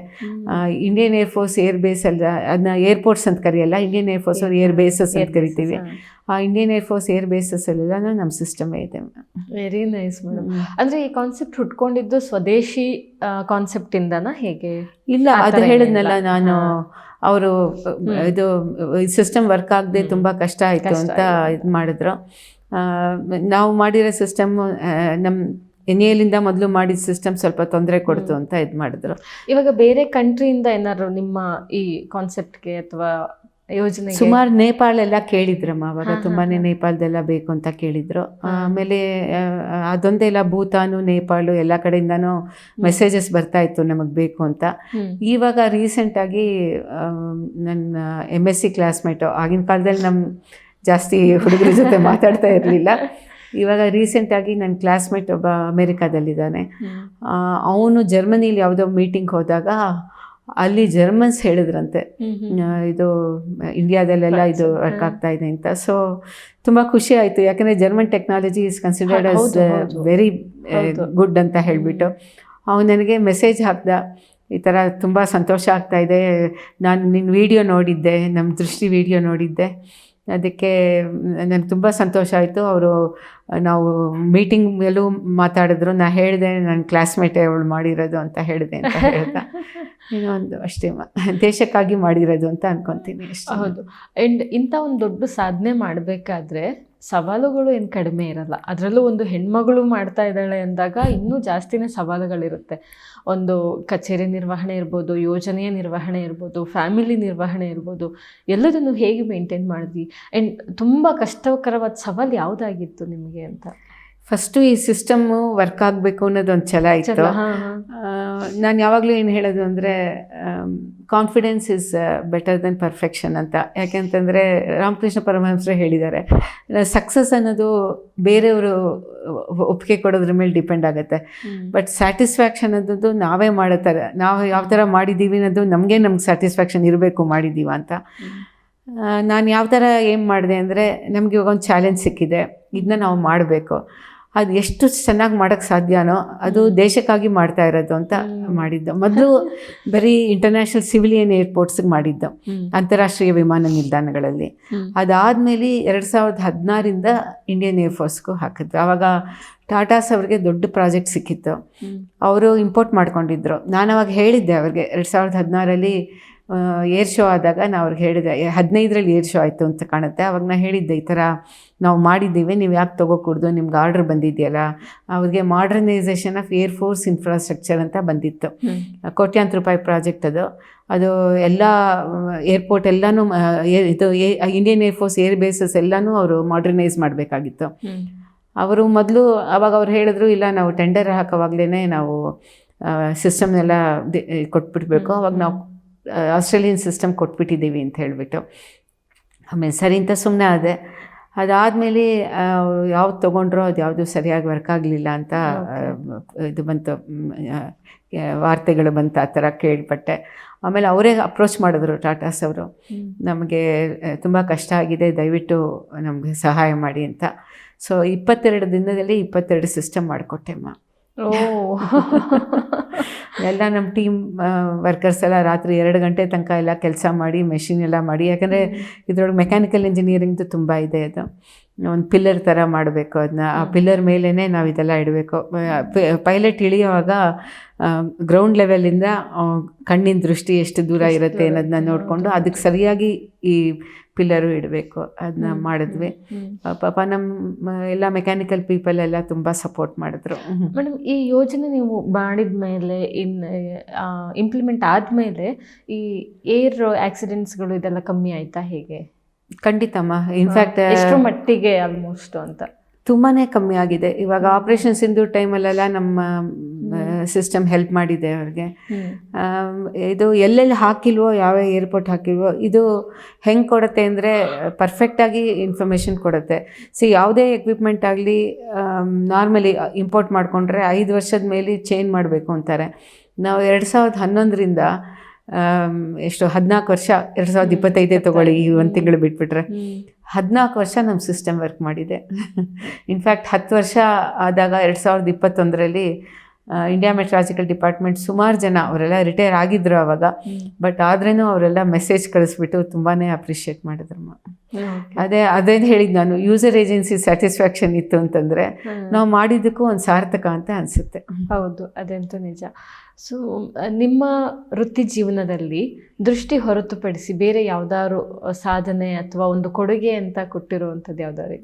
Indian Air Force air base ಅಲ್ಲ ಅದನ್ನ ಏರ್ಪೋರ್ಟ್ಸ್ ಅಂತ ಕರೆಯಲ್ಲ Indian Air Force air bases ಅಂತ ಕರಿತೀವಿ. ಆ ಇಂಡಿಯನ್ ಏರ್ಫೋರ್ಸ್ ಏರ್ ಬೇಸಸ್ ಅಲ್ಲೆಲ್ಲ ನಮ್ಮ ಸಿಸ್ಟಮ್ ಇದೆ. ವೆರಿ ನೈಸ್ ಮೇಡಮ್ ಅಂದ್ರೆ ಈ ಕಾನ್ಸೆಪ್ಟ್ ಹುಟ್ಕೊಂಡಿದ್ದು ಸ್ವದೇಶಿ ಕಾನ್ಸೆಪ್ಟ್ ಇಂದನ ಹೇಗೆ? ಇಲ್ಲ ಅದು ಹೇಳಿದ್ನಲ್ಲ ನಾನು. ಅವರು ಇದು ಸಿಸ್ಟಮ್ ವರ್ಕ್ ಆಗದೆ ತುಂಬಾ ಕಷ್ಟ ಆಯ್ತು ಅಂತ. ಇದು ಮಾಡಿದ್ರು. ನಾವು ಮಾಡಿರೋ ಸಿಸ್ಟಮ್ ನಮ್ಮ ಎನ್ ಎಲಿಂದ ಮೊದಲು ಮಾಡಿದ ಸಿಸ್ಟಮ್ ಸ್ವಲ್ಪ ತೊಂದರೆ ಕೊಡ್ತು ಅಂತ ಇದು ಮಾಡಿದ್ರು. ಇವಾಗ ಬೇರೆ ಕಂಟ್ರಿಯಿಂದ ಏನಾದ್ರು ನಿಮ್ಮ ಈ ಕಾನ್ಸೆಪ್ಟ್ಗೆ ಅಥವಾ ಯೋಜನೆ ಸುಮಾರು ನೇಪಾಳ ಎಲ್ಲ ಕೇಳಿದ್ರಮ್ಮ ಅವಾಗ. ತುಂಬಾನೇ. ನೇಪಾಳದೆಲ್ಲ ಬೇಕು ಅಂತ ಕೇಳಿದ್ರು. ಆಮೇಲೆ ಅದೊಂದೇ ಇಲ್ಲ ಭೂತಾನು ನೇಪಾಳು ಎಲ್ಲ ಕಡೆಯಿಂದನೂ ಮೆಸೇಜಸ್ ಬರ್ತಾ ಇತ್ತು ನಮಗೆ ಬೇಕು ಅಂತ. ಇವಾಗ ರೀಸೆಂಟ್ ಆಗಿ ನನ್ನ ಎಂ ಎಸ್ ಸಿ ಕ್ಲಾಸ್ಮೇಟು ಆಗಿನ ಕಾಲದಲ್ಲಿ ನಮ್ಮ ಜಾಸ್ತಿ ಹುಡುಗರ ಜೊತೆ ಮಾತಾಡ್ತಾ ಇರಲಿಲ್ಲ. ಇವಾಗ ರೀಸೆಂಟಾಗಿ ನನ್ನ ಕ್ಲಾಸ್ಮೇಟ್ ಒಬ್ಬ ಅಮೇರಿಕಾದಲ್ಲಿದ್ದಾನೆ. ಅವನು ಜರ್ಮನಿಲಿ ಯಾವುದೋ ಮೀಟಿಂಗ್ ಹೋದಾಗ ಅಲ್ಲಿ ಜರ್ಮನ್ಸ್ ಹೇಳಿದ್ರಂತೆ. ಇದು ಇಂಡಿಯಾದಲ್ಲೆಲ್ಲ ಇದು. ವರ್ಕ್ ಆಗ್ತಾ ಇದೆ ಅಂತ. ಸೊ ತುಂಬ ಖುಷಿ ಆಯಿತು. ಯಾಕಂದರೆ German technology is considered as. Very. Good ಅಂತ ಹೇಳಿಬಿಟ್ಟು. ಅವನು ನನಗೆ ಮೆಸೇಜ್ ಹಾಕ್ದ ಈ ಥರ ತುಂಬ ಸಂತೋಷ ಆಗ್ತಾ ಇದೆ. ನಾನು ನಿನ್ನ ವಿಡಿಯೋ ನೋಡಿದ್ದೆ ನಮ್ಮ ದೃಷ್ಟಿ ವಿಡಿಯೋ ನೋಡಿದ್ದೆ. ಅದಕ್ಕೆ ನನಗೆ ತುಂಬ ಸಂತೋಷ ಆಯಿತು. ಅವರು ನಾವು ಮೀಟಿಂಗ್ ಮೇಲೂ ಮಾತಾಡಿದ್ರು. ನಾ ಹೇಳಿದೆ ನನ್ನ ಕ್ಲಾಸ್ಮೇಟೇ ಅವಳು ಮಾಡಿರೋದು ಅಂತ ಹೇಳಿದೆ ಅಂತ ಹೇಳ್ತಾ. (laughs) ಇನ್ನೊಂದು ಅಷ್ಟೇ ದೇಶಕ್ಕಾಗಿ ಮಾಡಿರೋದು ಅಂತ ಅನ್ಕೊತೀನಿ ಹೌದು. ಆ್ಯಂಡ್ ಇಂಥ ಒಂದು ದೊಡ್ಡ ಸಾಧನೆ ಮಾಡಬೇಕಾದ್ರೆ ಸವಾಲುಗಳು ಏನು ಕಡಿಮೆ ಇರಲ್ಲ. ಅದರಲ್ಲೂ ಒಂದು ಹೆಣ್ಮಗಳು ಮಾಡ್ತಾ ಇದ್ದಾಳೆ ಅಂದಾಗ ಇನ್ನೂ ಜಾಸ್ತಿನೇ ಸವಾಲುಗಳಿರುತ್ತೆ. ಒಂದು ಕಚೇರಿ ನಿರ್ವಹಣೆ ಇರ್ಬೋದು, ಯೋಜನೆಯ ನಿರ್ವಹಣೆ ಇರ್ಬೋದು, ಫ್ಯಾಮಿಲಿ ನಿರ್ವಹಣೆ ಇರ್ಬೋದು, ಎಲ್ಲದನ್ನು ಹೇಗೆ ಮೇಂಟೈನ್ ಮಾಡಿದ್ವಿ? ಆ್ಯಂಡ್ ತುಂಬ ಕಷ್ಟಕರವಾದ ಸವಾಲು ಯಾವುದಾಗಿತ್ತು ನಿಮಗೆ ಅಂತ? ಫಸ್ಟು ಈ ಸಿಸ್ಟಮ್ಮು ವರ್ಕ್ ಆಗಬೇಕು ಅನ್ನೋದೊಂದು ಛಲ ಇತ್ತು. ನಾನು ಯಾವಾಗಲೂ ಏನು ಹೇಳೋದು ಅಂದರೆ confidence is better then perfection ಅಂತ. ಯಾಕೆಂತಂದರೆ ರಾಮಕೃಷ್ಣ ಪರಮಹಂಸರು ಹೇಳಿದ್ದಾರೆ ಸಕ್ಸಸ್ ಅನ್ನೋದು ಬೇರೆಯವರು ಒಪ್ಪಿಗೆ ಕೊಡೋದ್ರ ಮೇಲೆ ಡಿಪೆಂಡ್ ಆಗುತ್ತೆ. ಬಟ್ ಸ್ಯಾಟಿಸ್ಫ್ಯಾಕ್ಷನ್ ಅನ್ನೋದು ನಾವೇ ಮಾಡುತ್ತಾರೆ ಥರ ನಾವು ಯಾವ ಥರ ಮಾಡಿದ್ದೀವಿ ಅನ್ನೋದು ನಮಗೆ ನಮ್ಗೆ ಸ್ಯಾಟಿಸ್ಫ್ಯಾಕ್ಷನ್ ಇರಬೇಕು ಮಾಡಿದ್ದೀವ ಅಂತ. ನಾನು ಯಾವ ಥರ ಏನು ಮಾಡಿದೆ ಅಂದರೆ ನಮಗೆ ಇವಾಗ ಒಂದು ಚಾಲೆಂಜ್ ಸಿಕ್ಕಿದೆ ಇದನ್ನ ನಾವು ಮಾಡಬೇಕು. ಅದು ಎಷ್ಟು ಚೆನ್ನಾಗಿ ಮಾಡೋಕ್ಕೆ ಸಾಧ್ಯನೋ ಅದು ದೇಶಕ್ಕಾಗಿ ಮಾಡ್ತಾ ಇರೋದು ಅಂತ. ಮಾಡಿದ್ದು. ಮೊದಲು ಬರೀ ಇಂಟರ್ನ್ಯಾಷನಲ್ ಸಿವಿಲಿಯನ್ ಏರ್ಪೋರ್ಟ್ಸ್ಗೆ ಮಾಡಿದ್ದು. ಅಂತಾರಾಷ್ಟ್ರೀಯ ವಿಮಾನ ನಿಲ್ದಾಣಗಳಲ್ಲಿ. ಅದಾದಮೇಲೆ ಎರಡು ಸಾವಿರದ ಹದಿನಾರಿಂದ ಇಂಡಿಯನ್ ಏರ್ಫೋರ್ಸ್ಗೂ ಹಾಕಿದ್ರು. ಆವಾಗ ಟಾಟಾಸ್ ಅವ್ರಿಗೆ ದೊಡ್ಡ ಪ್ರಾಜೆಕ್ಟ್ ಸಿಕ್ಕಿತ್ತು. ಅವರು ಇಂಪೋರ್ಟ್ ಮಾಡ್ಕೊಂಡಿದ್ರು. ನಾನು ಅವಾಗ ಹೇಳಿದ್ದೆ ಅವ್ರಿಗೆ ಎರಡು ಸಾವಿರದ ಹದಿನಾರಲ್ಲಿ ಏರ್ ಶೋ ಆದಾಗ ನಾನು ಅವ್ರಿಗೆ ಹೇಳಿದೆ ಹದಿನೈದರಲ್ಲಿ ಏರ್ ಶೋ ಆಯಿತು ಅಂತ ಕಾಣುತ್ತೆ. ಅವಾಗ ನಾನು ಹೇಳಿದ್ದೆ ಈ ಥರ ನಾವು ಮಾಡಿದ್ದೀವಿ ನೀವು ಯಾಕೆ ತೊಗೋಕೂಡ್ದು? ನಿಮ್ಗೆ ಆರ್ಡ್ರ್ ಬಂದಿದೆಯಲ್ಲ? ಅವ್ರಿಗೆ modernisation of Air Force infrastructure ಅಂತ ಬಂದಿತ್ತು. ಕೋಟ್ಯಾಂತರ ರೂಪಾಯಿ ಪ್ರಾಜೆಕ್ಟ್ ಅದು. ಅದು ಎಲ್ಲ ಏರ್ಪೋರ್ಟ್ ಎಲ್ಲನೂ ಇದು Indian Air Force air bases ಎಲ್ಲನೂ ಅವರು ಮಾಡರ್ನೈಸ್ ಮಾಡಬೇಕಾಗಿತ್ತು. ಅವರು ಮೊದಲು ಅವಾಗ ಅವ್ರು ಹೇಳಿದ್ರು ಇಲ್ಲ ನಾವು ಟೆಂಡರ್ ಹಾಕೋವಾಗ್ಲೇ ನಾವು ಸಿಸ್ಟಮ್ನೆಲ್ಲ ಕೊಟ್ಬಿಡ್ಬೇಕು. ಅವಾಗ ನಾವು ಆಸ್ಟ್ರೇಲಿಯನ್ ಸಿಸ್ಟಮ್ ಕೊಟ್ಬಿಟ್ಟಿದ್ದೀವಿ ಅಂತ ಹೇಳಿಬಿಟ್ಟು. ಆಮೇಲೆ ಸರಿ ಅಂತ ಸುಮ್ಮನೆ ಆದೆ. ಅದಾದಮೇಲೆ ಯಾವ್ದು ತೊಗೊಂಡ್ರೋ ಅದು ಯಾವುದು ಸರಿಯಾಗಿ ವರ್ಕ್ ಆಗಲಿಲ್ಲ ಅಂತ ಇದು ಬಂತು ವಾರ್ತೆಗಳು ಬಂತು ಆ ಥರ ಕೇಳ್ಪಟ್ಟೆ. ಆಮೇಲೆ ಅವರೇ ಅಪ್ರೋಚ್ ಮಾಡಿದ್ರು ಟಾಟಾಸ್ ಅವರು. ನಮಗೆ ತುಂಬ ಕಷ್ಟ ಆಗಿದೆ ದಯವಿಟ್ಟು ನಮಗೆ ಸಹಾಯ ಮಾಡಿ ಅಂತ. ಸೊ ಇಪ್ಪತ್ತೆರಡು ದಿನದಲ್ಲಿ ಇಪ್ಪತ್ತೆರಡು ಸಿಸ್ಟಮ್ ಮಾಡಿಕೊಟ್ಟೆಮ್ಮ ಓ. (laughs) (laughs) ಎಲ್ಲ ನಮ್ಮ ಟೀಮ್ ವರ್ಕರ್ಸ್ ಎಲ್ಲ ರಾತ್ರಿ ಎರಡು ಗಂಟೆ ತನಕ ಎಲ್ಲ ಕೆಲಸ ಮಾಡಿ ಮೆಷಿನ್ ಎಲ್ಲ ಮಾಡಿ. ಯಾಕಂದರೆ ಇದ್ರೊಳಗೆ ಮೆಕ್ಯಾನಿಕಲ್ ಇಂಜಿನಿಯರಿಂಗ್ದು ತುಂಬ ಇದೆ ಅದು. ಒಂದು ಪಿಲ್ಲರ್ ಥರ ಮಾಡಬೇಕು ಅದನ್ನ ಆ ಪಿಲ್ಲರ್ ಮೇಲೇ ನಾವು ಇದೆಲ್ಲ ಇಡಬೇಕು. ಪೈಲಟ್ ಇಳಿಯುವಾಗ ಗ್ರೌಂಡ್ ಲೆವೆಲಿಂದ ಕಣ್ಣಿನ ದೃಷ್ಟಿ ಎಷ್ಟು ದೂರ ಇರುತ್ತೆ ಅನ್ನೋದನ್ನ ನೋಡಿಕೊಂಡು ಅದಕ್ಕೆ ಸರಿಯಾಗಿ ಈ ಪಿಲ್ಲರು ಇಡಬೇಕು ಅದನ್ನ ಮಾಡಿದ್ವಿ. ಪಾಪ ನಮ್ಮ ಎಲ್ಲ ಮೆಕ್ಯಾನಿಕಲ್ ಪೀಪಲ್ ಎಲ್ಲ ತುಂಬ ಸಪೋರ್ಟ್ ಮಾಡಿದ್ರು. ಮೇಡಮ್ ಈ ಯೋಜನೆ ನೀವು ಮಾಡಿದ ಮೇಲೆ ಇನ್ ಇಂಪ್ಲಿಮೆಂಟ್ ಆದಮೇಲೆ ಈ ಏರ್ ಆಕ್ಸಿಡೆಂಟ್ಸ್ಗಳು ಇದೆಲ್ಲ ಕಮ್ಮಿ ಆಯ್ತಾ ಹೇಗೆ? ಖಂಡಿತಮ್ಮ. ಇನ್ಫ್ಯಾಕ್ಟ್ ಎಷ್ಟು ಮಟ್ಟಿಗೆ ಆಲ್ಮೋಸ್ಟ್ ಅಂತ. ತುಂಬಾ ಕಮ್ಮಿ ಆಗಿದೆ. ಇವಾಗ ಆಪ್ರೇಷನ್ ಇಂದು ಟೈಮಲ್ಲೆಲ್ಲ ನಮ್ಮ ಸಿಸ್ಟಮ್ ಹೆಲ್ಪ್ ಮಾಡಿದೆ ಅವ್ರಿಗೆ. ಇದು ಎಲ್ಲೆಲ್ಲಿ ಹಾಕಿಲ್ವೋ ಯಾವ ಏರ್ಪೋರ್ಟ್ ಹಾಕಿಲ್ವೋ ಇದು ಹೆಂಗೆ ಕೊಡುತ್ತೆ ಅಂದರೆ ಪರ್ಫೆಕ್ಟಾಗಿ ಇನ್ಫಾರ್ಮೇಷನ್ ಕೊಡುತ್ತೆ. ಸೊ ಯಾವುದೇ ಎಕ್ವಿಪ್ಮೆಂಟ್ ಆಗಲಿ ನಾರ್ಮಲಿ ಇಂಪೋರ್ಟ್ ಮಾಡಿಕೊಂಡ್ರೆ ಐದು ವರ್ಷದ ಮೇಲೆ ಚೇಂಜ್ ಮಾಡಬೇಕು ಅಂತಾರೆ. ನಾವು ಎರಡು ಸಾವಿರದ ಹನ್ನೊಂದರಿಂದ ಎಷ್ಟು ಹದಿನಾಲ್ಕು ವರ್ಷ ಎರಡು ಸಾವಿರದ ಇಪ್ಪತ್ತೈದೇ ತೊಗೊಳ್ಳಿ ಈ ಒಂದು ತಿಂಗಳು ಬಿಟ್ಬಿಟ್ರೆ. ಹದಿನಾಲ್ಕು ವರ್ಷ ನಮ್ಮ ಸಿಸ್ಟಮ್ ವರ್ಕ್ ಮಾಡಿದೆ. ಇನ್ಫ್ಯಾಕ್ಟ್ ಹತ್ತು ವರ್ಷ ಆದಾಗ ಎರಡು ಸಾವಿರದ ಇಪ್ಪತ್ತೊಂದರಲ್ಲಿ ಇಂಡಿಯಾ ಮೆಟ್ರಾಜಿಕಲ್ ಡಿಪಾರ್ಟ್ಮೆಂಟ್ ಸುಮಾರು ಜನ ಅವರೆಲ್ಲ ರಿಟೈರ್ ಆಗಿದ್ರು ಅವಾಗ. ಬಟ್ ಆದ್ರೂ ಅವರೆಲ್ಲ ಮೆಸೇಜ್ ಕಳಿಸ್ಬಿಟ್ಟು ತುಂಬಾ ಅಪ್ರಿಷಿಯೇಟ್ ಮಾಡಿದ್ರಮ್ಮ ಅದೇ ಅದೇ ಹೇಳಿದ್ದು ನಾನು ಯೂಸರ್ ಏಜೆನ್ಸಿ ಸ್ಯಾಟಿಸ್ಫ್ಯಾಕ್ಷನ್ ಇತ್ತು ಅಂತಂದರೆ ನಾವು ಮಾಡಿದ್ದಕ್ಕೂ ಒಂದು ಸಾರ್ಥಕ ಅಂತ ಅನಿಸುತ್ತೆ. ಹೌದು ಅದಂತೂ ನಿಜ. ಸೊ ನಿಮ್ಮ ವೃತ್ತಿ ಜೀವನದಲ್ಲಿ ದೃಷ್ಟಿ ಹೊರತುಪಡಿಸಿ ಬೇರೆ ಯಾವ್ದಾದ್ರು ಸಾಧನೆ ಅಥವಾ ಒಂದು ಕೊಡುಗೆ ಅಂತ ಕೊಟ್ಟಿರುವಂಥದ್ದು ಯಾವ್ದಾದ್ರು?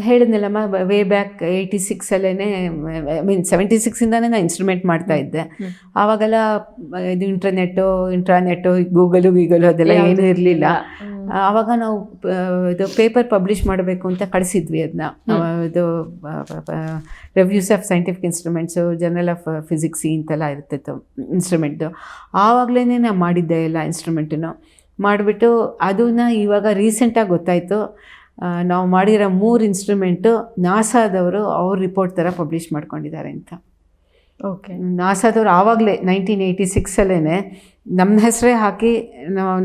ಹೇಳಿದ್ನಲ್ಲಮ್ಮ ವೇ ಬ್ಯಾಕ್ ಏಯ್ಟಿ ಸಿಕ್ಸಲ್ಲೇ ಐ ಮೀನ್ ಸೆವೆಂಟಿ ಸಿಕ್ಸಿಂದಾನೇ ನಾನು ಇನ್ಸ್ಟ್ರೂಮೆಂಟ್ ಮಾಡ್ತಾ ಇದ್ದೆ. ಆವಾಗೆಲ್ಲ ಇದು ಇಂಟರ್ನೆಟ್ಟು ಇಂಟ್ರಾನೆಟ್ಟು ಗೂಗಲು ಗೀಗಲು ಅದೆಲ್ಲ ಏನೂ ಇರಲಿಲ್ಲ. ಆವಾಗ ನಾವು ಇದು ಪೇಪರ್ ಪಬ್ಲಿಷ್ ಮಾಡಬೇಕು ಅಂತ ಕಳಿಸಿದ್ವಿ ಅದನ್ನ ಇದು reviews of scientific instruments journal of physics ಇಂತೆಲ್ಲ ಇರ್ತಿತ್ತು ಇನ್ಸ್ಟ್ರೂಮೆಂಟ್ದು ಆವಾಗಲೇ ನಾನು ಮಾಡಿದ್ದೆ ಎಲ್ಲ ಇನ್ಸ್ಟ್ರೂಮೆಂಟನ್ನು ಮಾಡಿಬಿಟ್ಟು ಅದನ್ನ ಇವಾಗ ರೀಸೆಂಟಾಗಿ ಗೊತ್ತಾಯಿತು. ನಾವು ಮಾಡಿರೋ ಮೂರು ಇನ್ಸ್ಟ್ರೂಮೆಂಟು ನಾಸಾದವರು ಅವ್ರ ರಿಪೋರ್ಟ್ ಥರ ಪಬ್ಲಿಷ್ ಮಾಡ್ಕೊಂಡಿದ್ದಾರೆ ಅಂತ. ಓಕೆ ನಾಸಾದವ್ರು ಆವಾಗಲೇ ನೈನ್ಟೀನ್ ಏಯ್ಟಿ ಸಿಕ್ಸಲ್ಲೇ ನಮ್ಮ ಹೆಸರೇ ಹಾಕಿ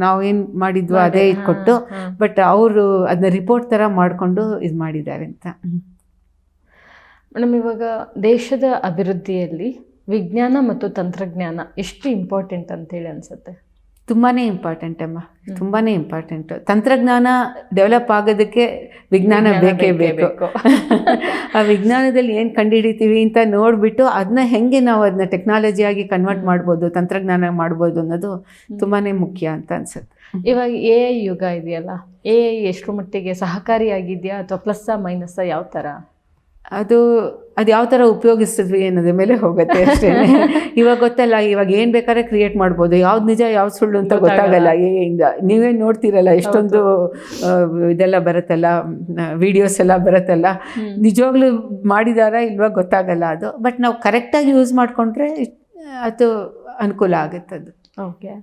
ನಾವು ಏನು ಮಾಡಿದ್ವೋ ಅದೇ ಇದು ಕೊಟ್ಟು ಬಟ್ ಅವರು ಅದನ್ನ ರಿಪೋರ್ಟ್ ಥರ ಮಾಡಿಕೊಂಡು ಇದು ಮಾಡಿದ್ದಾರೆ ಅಂತ. ಮೇಡಮ್ ಇವಾಗ ದೇಶದ ಅಭಿವೃದ್ಧಿಯಲ್ಲಿ ವಿಜ್ಞಾನ ಮತ್ತು ತಂತ್ರಜ್ಞಾನ ಎಷ್ಟು ಇಂಪಾರ್ಟೆಂಟ್ ಅಂತೇಳಿ ಅನ್ಸುತ್ತೆ? ತುಂಬಾ ಇಂಪಾರ್ಟೆಂಟ್ ಅಮ್ಮ ತುಂಬಾ ಇಂಪಾರ್ಟೆಂಟ್. ತಂತ್ರಜ್ಞಾನ ಡೆವಲಪ್ ಆಗೋದಕ್ಕೆ ವಿಜ್ಞಾನ ಬೇಕೇ ಬೇಕು (laughs) ಆ ವಿಜ್ಞಾನದಲ್ಲಿ ಏನು ಕಂಡುಹಿಡಿತೀವಿ ಅಂತ ನೋಡಿಬಿಟ್ಟು ಅದನ್ನ ಹೆಂಗೆ ನಾವು ಅದನ್ನ ಟೆಕ್ನಾಲಜಿಯಾಗಿ ಕನ್ವರ್ಟ್ ಮಾಡ್ಬೋದು ತಂತ್ರಜ್ಞಾನ ಮಾಡ್ಬೋದು ಅನ್ನೋದು ತುಂಬಾ ಮುಖ್ಯ ಅಂತ ಅನ್ಸುತ್ತೆ. ಇವಾಗ ಎ ಐ ಯುಗ ಇದೆಯಲ್ಲ ಎ ಐ ಎಷ್ಟು ಮಟ್ಟಿಗೆ ಸಹಕಾರಿಯಾಗಿದೆಯಾ ಅಥವಾ ಪ್ಲಸ್ಸ ಮೈನಸ್ಸ ಯಾವ ಥರ ಅದು ಅದು ಯಾವ ಥರ ಉಪಯೋಗಿಸ್ತಿದ್ವಿ ಅನ್ನೋದ್ರ ಮೇಲೆ ಹೋಗುತ್ತೆ ಅಷ್ಟೇ. ಇವಾಗ ಗೊತ್ತಲ್ಲ ಇವಾಗ ಏನು ಬೇಕಾದ್ರೆ ಕ್ರಿಯೇಟ್ ಮಾಡ್ಬೋದು. ಯಾವ್ದು ನಿಜ ಯಾವ್ದು ಸುಳ್ಳು ಅಂತ ಗೊತ್ತಾಗಲ್ಲ. ಏ ಇಂದ ನೀವೇ ನೋಡ್ತೀರಲ್ಲ ಎಷ್ಟೊಂದು ಇದೆಲ್ಲ ಬರುತ್ತಲ್ಲ ವಿಡಿಯೋಸ್ ಎಲ್ಲ ಬರುತ್ತಲ್ಲ. ನಿಜವಾಗ್ಲೂ ಮಾಡಿದಾರಾ ಇಲ್ವಾ ಗೊತ್ತಾಗಲ್ಲ ಅದು. ಬಟ್ ನಾವು ಕರೆಕ್ಟಾಗಿ ಯೂಸ್ ಮಾಡಿಕೊಂಡ್ರೆ ಅದು ಅನುಕೂಲ ಆಗುತ್ತೆ ಅದು. ಓಕೆ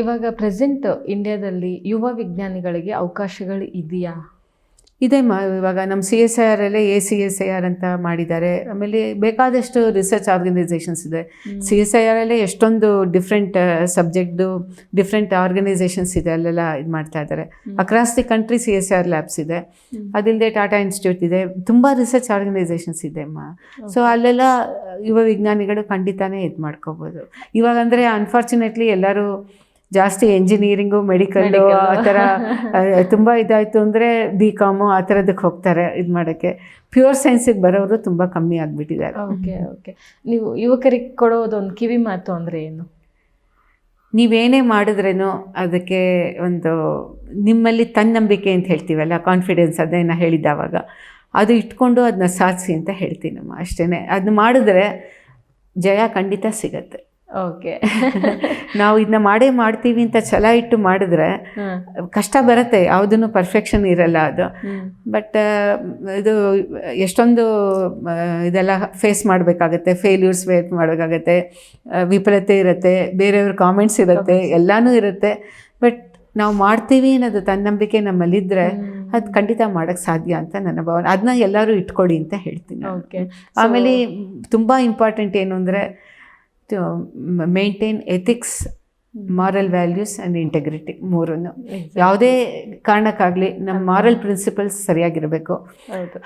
ಇವಾಗ ಪ್ರೆಸೆಂಟ್ ಇಂಡಿಯಾದಲ್ಲಿ ಯುವ ವಿಜ್ಞಾನಿಗಳಿಗೆ ಅವಕಾಶಗಳು ಇದೆಯಾ? ಇದೆ ಮಾ ಇವಾಗ ನಮ್ಮ ಸಿ ಎಸ್ ಐ ಆರ್ ಅಲ್ಲೇ A C S I R ಅಂತ ಮಾಡಿದ್ದಾರೆ. ಆಮೇಲೆ ಬೇಕಾದಷ್ಟು ರಿಸರ್ಚ್ ಆರ್ಗನೈಸೇಷನ್ಸ್ ಇದೆ. ಸಿ ಎಸ್ ಐ ಆರ್ ಅಲ್ಲೇ ಎಷ್ಟೊಂದು ಡಿಫ್ರೆಂಟ್ ಸಬ್ಜೆಕ್ಟ್ದು ಡಿಫ್ರೆಂಟ್ ಆರ್ಗನೈಸೇಷನ್ಸ್ ಇದೆ ಅಲ್ಲೆಲ್ಲ ಇದು ಮಾಡ್ತಾ ಇದ್ದಾರೆ. Across the country C S I R labs ಇದೆ. ಅದಿಲ್ಲದೆ ಟಾಟಾ ಇನ್ಸ್ಟಿಟ್ಯೂಟ್ ಇದೆ. ತುಂಬ ರಿಸರ್ಚ್ ಆರ್ಗನೈಸೇಷನ್ಸ್ ಇದೆ ಅಮ್ಮ ಸೊ ಅಲ್ಲೆಲ್ಲ ಯುವ ವಿಜ್ಞಾನಿಗಳು ಖಂಡಿತಾನೇ ಇದು ಮಾಡ್ಕೋಬೋದು. ಇವಾಗಂದರೆ ಅನ್ಫಾರ್ಚುನೇಟ್ಲಿ ಎಲ್ಲರೂ ಜಾಸ್ತಿ ಎಂಜಿನಿಯರಿಂಗು ಮೆಡಿಕಲ್ಲು ಆ ಥರ ತುಂಬ ಇದಾಯಿತು ಅಂದರೆ ಬಿ ಕಾಮು ಆ ಥರದಕ್ಕೆ ಹೋಗ್ತಾರೆ ಇದು ಮಾಡೋಕ್ಕೆ. ಪ್ಯೂರ್ ಸೈನ್ಸಿಗೆ ಬರೋರು ತುಂಬ ಕಮ್ಮಿ ಆಗಿಬಿಟ್ಟಿದ್ದಾರೆ. ಓಕೆ ಓಕೆ ನೀವು ಯುವಕರಿಗೆ ಕೊಡೋದೊಂದು ಕಿವಿ ಮಾತು ಅಂದರೆ ಏನು? ನೀವೇನೇ ಮಾಡಿದ್ರೇನು ಅದಕ್ಕೆ ಒಂದು ನಿಮ್ಮಲ್ಲಿ ತನ್ನಂಬಿಕೆ ಅಂತ ಹೇಳ್ತೀವಲ್ಲ ಕಾನ್ಫಿಡೆನ್ಸ್ ಅದನ್ನ ಹೇಳಿದ್ದಾವಾಗ ಅದು ಇಟ್ಕೊಂಡು ಅದನ್ನ ಸಾಧಿಸಿ ಅಂತ ಹೇಳ್ತೀನಮ್ಮ ಅಷ್ಟೇ ಅದನ್ನ ಮಾಡಿದ್ರೆ ಜಯ ಖಂಡಿತ ಸಿಗತ್ತೆ. ಓಕೆ. (laughs) ನಾವು ಇದನ್ನ ಮಾಡೇ ಮಾಡ್ತೀವಿ ಅಂತ ಛಲ ಇಟ್ಟು ಮಾಡಿದ್ರೆ ಕಷ್ಟ ಬರುತ್ತೆ ಯಾವುದನ್ನು ಪರ್ಫೆಕ್ಷನ್ ಇರಲ್ಲ ಅದು. ಬಟ್ ಇದು ಎಷ್ಟೊಂದು ಇದೆಲ್ಲ ಫೇಸ್ ಮಾಡಬೇಕಾಗತ್ತೆ ಫೇಲ್ಯೂರ್ಸ್ ಫೇಸ್ ಮಾಡಬೇಕಾಗತ್ತೆ ವಿಫಲತೆ ಇರುತ್ತೆ ಬೇರೆಯವ್ರ ಕಾಮೆಂಟ್ಸ್ ಇರುತ್ತೆ ಎಲ್ಲನೂ ಇರುತ್ತೆ. ಬಟ್ ನಾವು ಮಾಡ್ತೀವಿ ಅನ್ನೋದು ತನ್ನಂಬಿಕೆ ನಮ್ಮಲ್ಲಿದ್ದರೆ ಅದು ಖಂಡಿತ ಮಾಡೋಕ್ಕೆ ಸಾಧ್ಯ ಅಂತ ನನ್ನ ಭಾವನೆ. ಅದನ್ನ ಎಲ್ಲರೂ ಇಟ್ಕೊಡಿ ಅಂತ ಹೇಳ್ತೀನಿ ಓಕೆ ಆಮೇಲೆ ತುಂಬ ಇಂಪಾರ್ಟೆಂಟ್ ಏನು ಅಂದರೆ maintain ethics moral values and integrity ಮೂರನ್ನು ಯಾವುದೇ ಕಾರಣಕ್ಕಾಗಲಿ ನಮ್ಮ ಮಾರಲ್ ಪ್ರಿನ್ಸಿಪಲ್ಸ್ ಸರಿಯಾಗಿರಬೇಕು.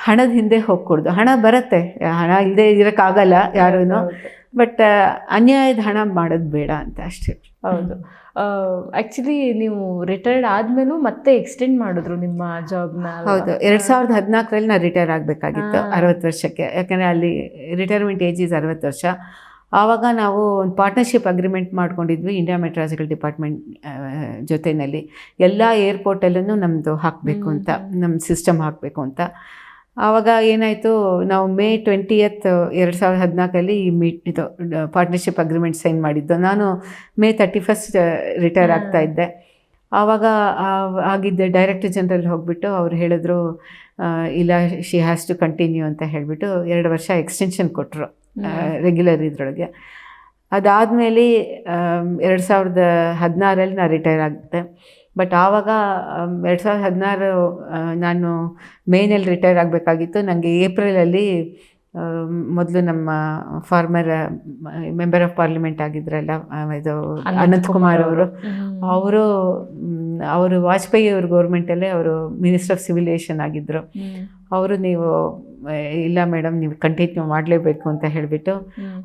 ಹಣದ ಹಿಂದೆ ಹೋಗ್ಕೊಡ್ದು. ಹಣ ಬರುತ್ತೆ. ಹಣ ಇಲ್ಲದೆ ಇರೋಕ್ಕಾಗಲ್ಲ ಯಾರೂ ಬಟ್ ಅನ್ಯಾಯದ ಹಣ ಮಾಡೋದು ಬೇಡ ಅಂತ ಅಷ್ಟೇ. ಹೌದು. ಆ್ಯಕ್ಚುಲಿ ನೀವು ರಿಟೈರ್ಡ್ ಆದಮೇಲೂ ಮತ್ತೆ ಎಕ್ಸ್ಟೆಂಡ್ ಮಾಡಿದ್ರು ನಿಮ್ಮ ಜಾಬ್ನ ಹೌದು. ಎರಡು ಸಾವಿರದ ಹದಿನಾಲ್ಕರಲ್ಲಿ ನಾನು ರಿಟೈರ್ ಆಗಬೇಕಾಗಿತ್ತು. ಅರವತ್ತು ವರ್ಷಕ್ಕೆ. ಯಾಕಂದರೆ ಅಲ್ಲಿ ರಿಟೈರ್ಮೆಂಟ್ ಏಜ್ ಇಸ್ ಅರವತ್ತು ವರ್ಷ. ಆವಾಗ ನಾವು ಒಂದು ಪಾರ್ಟ್ನರ್ಶಿಪ್ ಅಗ್ರಿಮೆಂಟ್ ಮಾಡ್ಕೊಂಡಿದ್ವಿ ಇಂಡಿಯಾ ಮೆಟ್ರಾಲಜಿಕಲ್ ಡಿಪಾರ್ಟ್ಮೆಂಟ್ ಜೊತೆಯಲ್ಲಿ. ಎಲ್ಲ ಏರ್ಪೋರ್ಟಲ್ಲೂ ನಮ್ಮದು ಹಾಕಬೇಕು ಅಂತ ನಮ್ಮ ಸಿಸ್ಟಮ್ ಹಾಕಬೇಕು ಅಂತ. ಆವಾಗ ಏನಾಯಿತು ನಾವು ಮೇ ಟ್ವೆಂಟಿಯತ್ ಎರಡು ಸಾವಿರದ ಹದಿನಾಲ್ಕಲ್ಲಿ ಈ ಮೀಟ್ ಇದು ಪಾರ್ಟ್ನರ್ಶಿಪ್ ಅಗ್ರಿಮೆಂಟ್ ಸೈನ್ ಮಾಡಿದ್ದು. ನಾನು ಮೇ ತರ್ಟಿ ಫಸ್ಟ್ ರಿಟೈರ್ ಆಗ್ತಾ ಇದ್ದೆ. ಆವಾಗ ಆಗಿದ್ದ ಡೈರೆಕ್ಟರ್ ಜನರಲ್ ಹೋಗ್ಬಿಟ್ಟು ಅವ್ರು ಹೇಳಿದ್ರು ಇಲ್ಲ ಶಿ ಹ್ಯಾಸ್ ಟು ಕಂಟಿನ್ಯೂ ಅಂತ ಹೇಳಿಬಿಟ್ಟು ಎರಡು ವರ್ಷ ಎಕ್ಸ್ಟೆನ್ಷನ್ ಕೊಟ್ಟರು ರೆಗ್ಯುಲರ್ ಇದರೊಳಗೆ. ಅದಾದಮೇಲೆ ಎರಡು ಸಾವಿರದ ಹದಿನಾರಲ್ಲಿ ನಾನು ರಿಟೈರ್ ಆಗುತ್ತೆ ಬಟ್ ಆವಾಗ ಎರಡು ಸಾವಿರದ ಹದಿನಾರು ನಾನು ಮೇನಲ್ಲಿ ರಿಟೈರ್ ಆಗಬೇಕಾಗಿತ್ತು. ನನಗೆ ಏಪ್ರಿಲಲ್ಲಿ ಮೊದಲು ನಮ್ಮ ಫಾರ್ಮರ್ ಮೆಂಬರ್ ಆಫ್ ಪಾರ್ಲಿಮೆಂಟ್ ಆಗಿದ್ರಲ್ಲ ಇದು ಅನಂತಕುಮಾರ್ ಅವರು. ಅವರು. ಅವರು ವಾಜಪೇಯಿ ಅವ್ರ ಗೌರ್ಮೆಂಟಲ್ಲೇ ಅವರು ಮಿನಿಸ್ಟರ್ ಆಫ್ ಸಿವಿಲೇಷನ್ ಆಗಿದ್ದರು ಅವರು ನೀವು ಇಲ್ಲ ಮೇಡಮ್ ನೀವು ಕಂಟಿನ್ಯೂ ಮಾಡಲೇಬೇಕು ಅಂತ ಹೇಳಿಬಿಟ್ಟು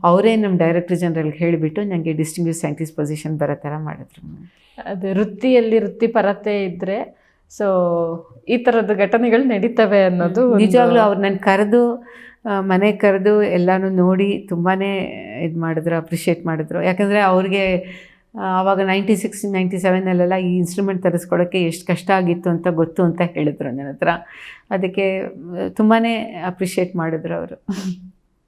ಅವರೇ ನಮ್ಮ ಡೈರೆಕ್ಟರ್ ಜನರಲ್ಗೆ ಹೇಳಿಬಿಟ್ಟು ನನಗೆ ಡಿಸ್ಟಿಂಗ್ಯೂಸ್ ಸೈಂಟಿಸ್ಟ್ ಪೊಸಿಷನ್ ಬರೋ ಥರ ಮಾಡಿದ್ರು ಅದು ವೃತ್ತಿಯಲ್ಲಿ ವೃತ್ತಿಪರತೆ ಇದ್ದರೆ ಸೊ ಈ ಥರದ ಘಟನೆಗಳು ನಡೀತವೆ ಅನ್ನೋದು ನಿಜವಾಗ್ಲೂ ಅವ್ರು ನನ್ನ ಕರೆದು ಮನೆ ಕರೆದು ಎಲ್ಲನೂ ನೋಡಿ ತುಂಬಾ ಇದು ಮಾಡಿದ್ರು ಅಪ್ರಿಷಿಯೇಟ್ ಮಾಡಿದ್ರು. ಯಾಕಂದರೆ ಅವ್ರಿಗೆ ಆವಾಗ ನೈಂಟಿ ಸಿಕ್ಸ್, ನೈಂಟಿ ಸೆವೆನಲ್ಲೆಲ್ಲ ಈ ಇನ್ಸ್ಟ್ರೂಮೆಂಟ್ ತರಿಸ್ಕೊಳ್ಳೋಕ್ಕೆ ಎಷ್ಟು ಕಷ್ಟ ಆಗಿತ್ತು ಅಂತ ಗೊತ್ತು ಅಂತ ಹೇಳಿದ್ರು ನನ್ನ ಹತ್ರ ಅದಕ್ಕೆ ತುಂಬಾ ಅಪ್ರಿಷಿಯೇಟ್ ಮಾಡಿದ್ರು ಅವರು.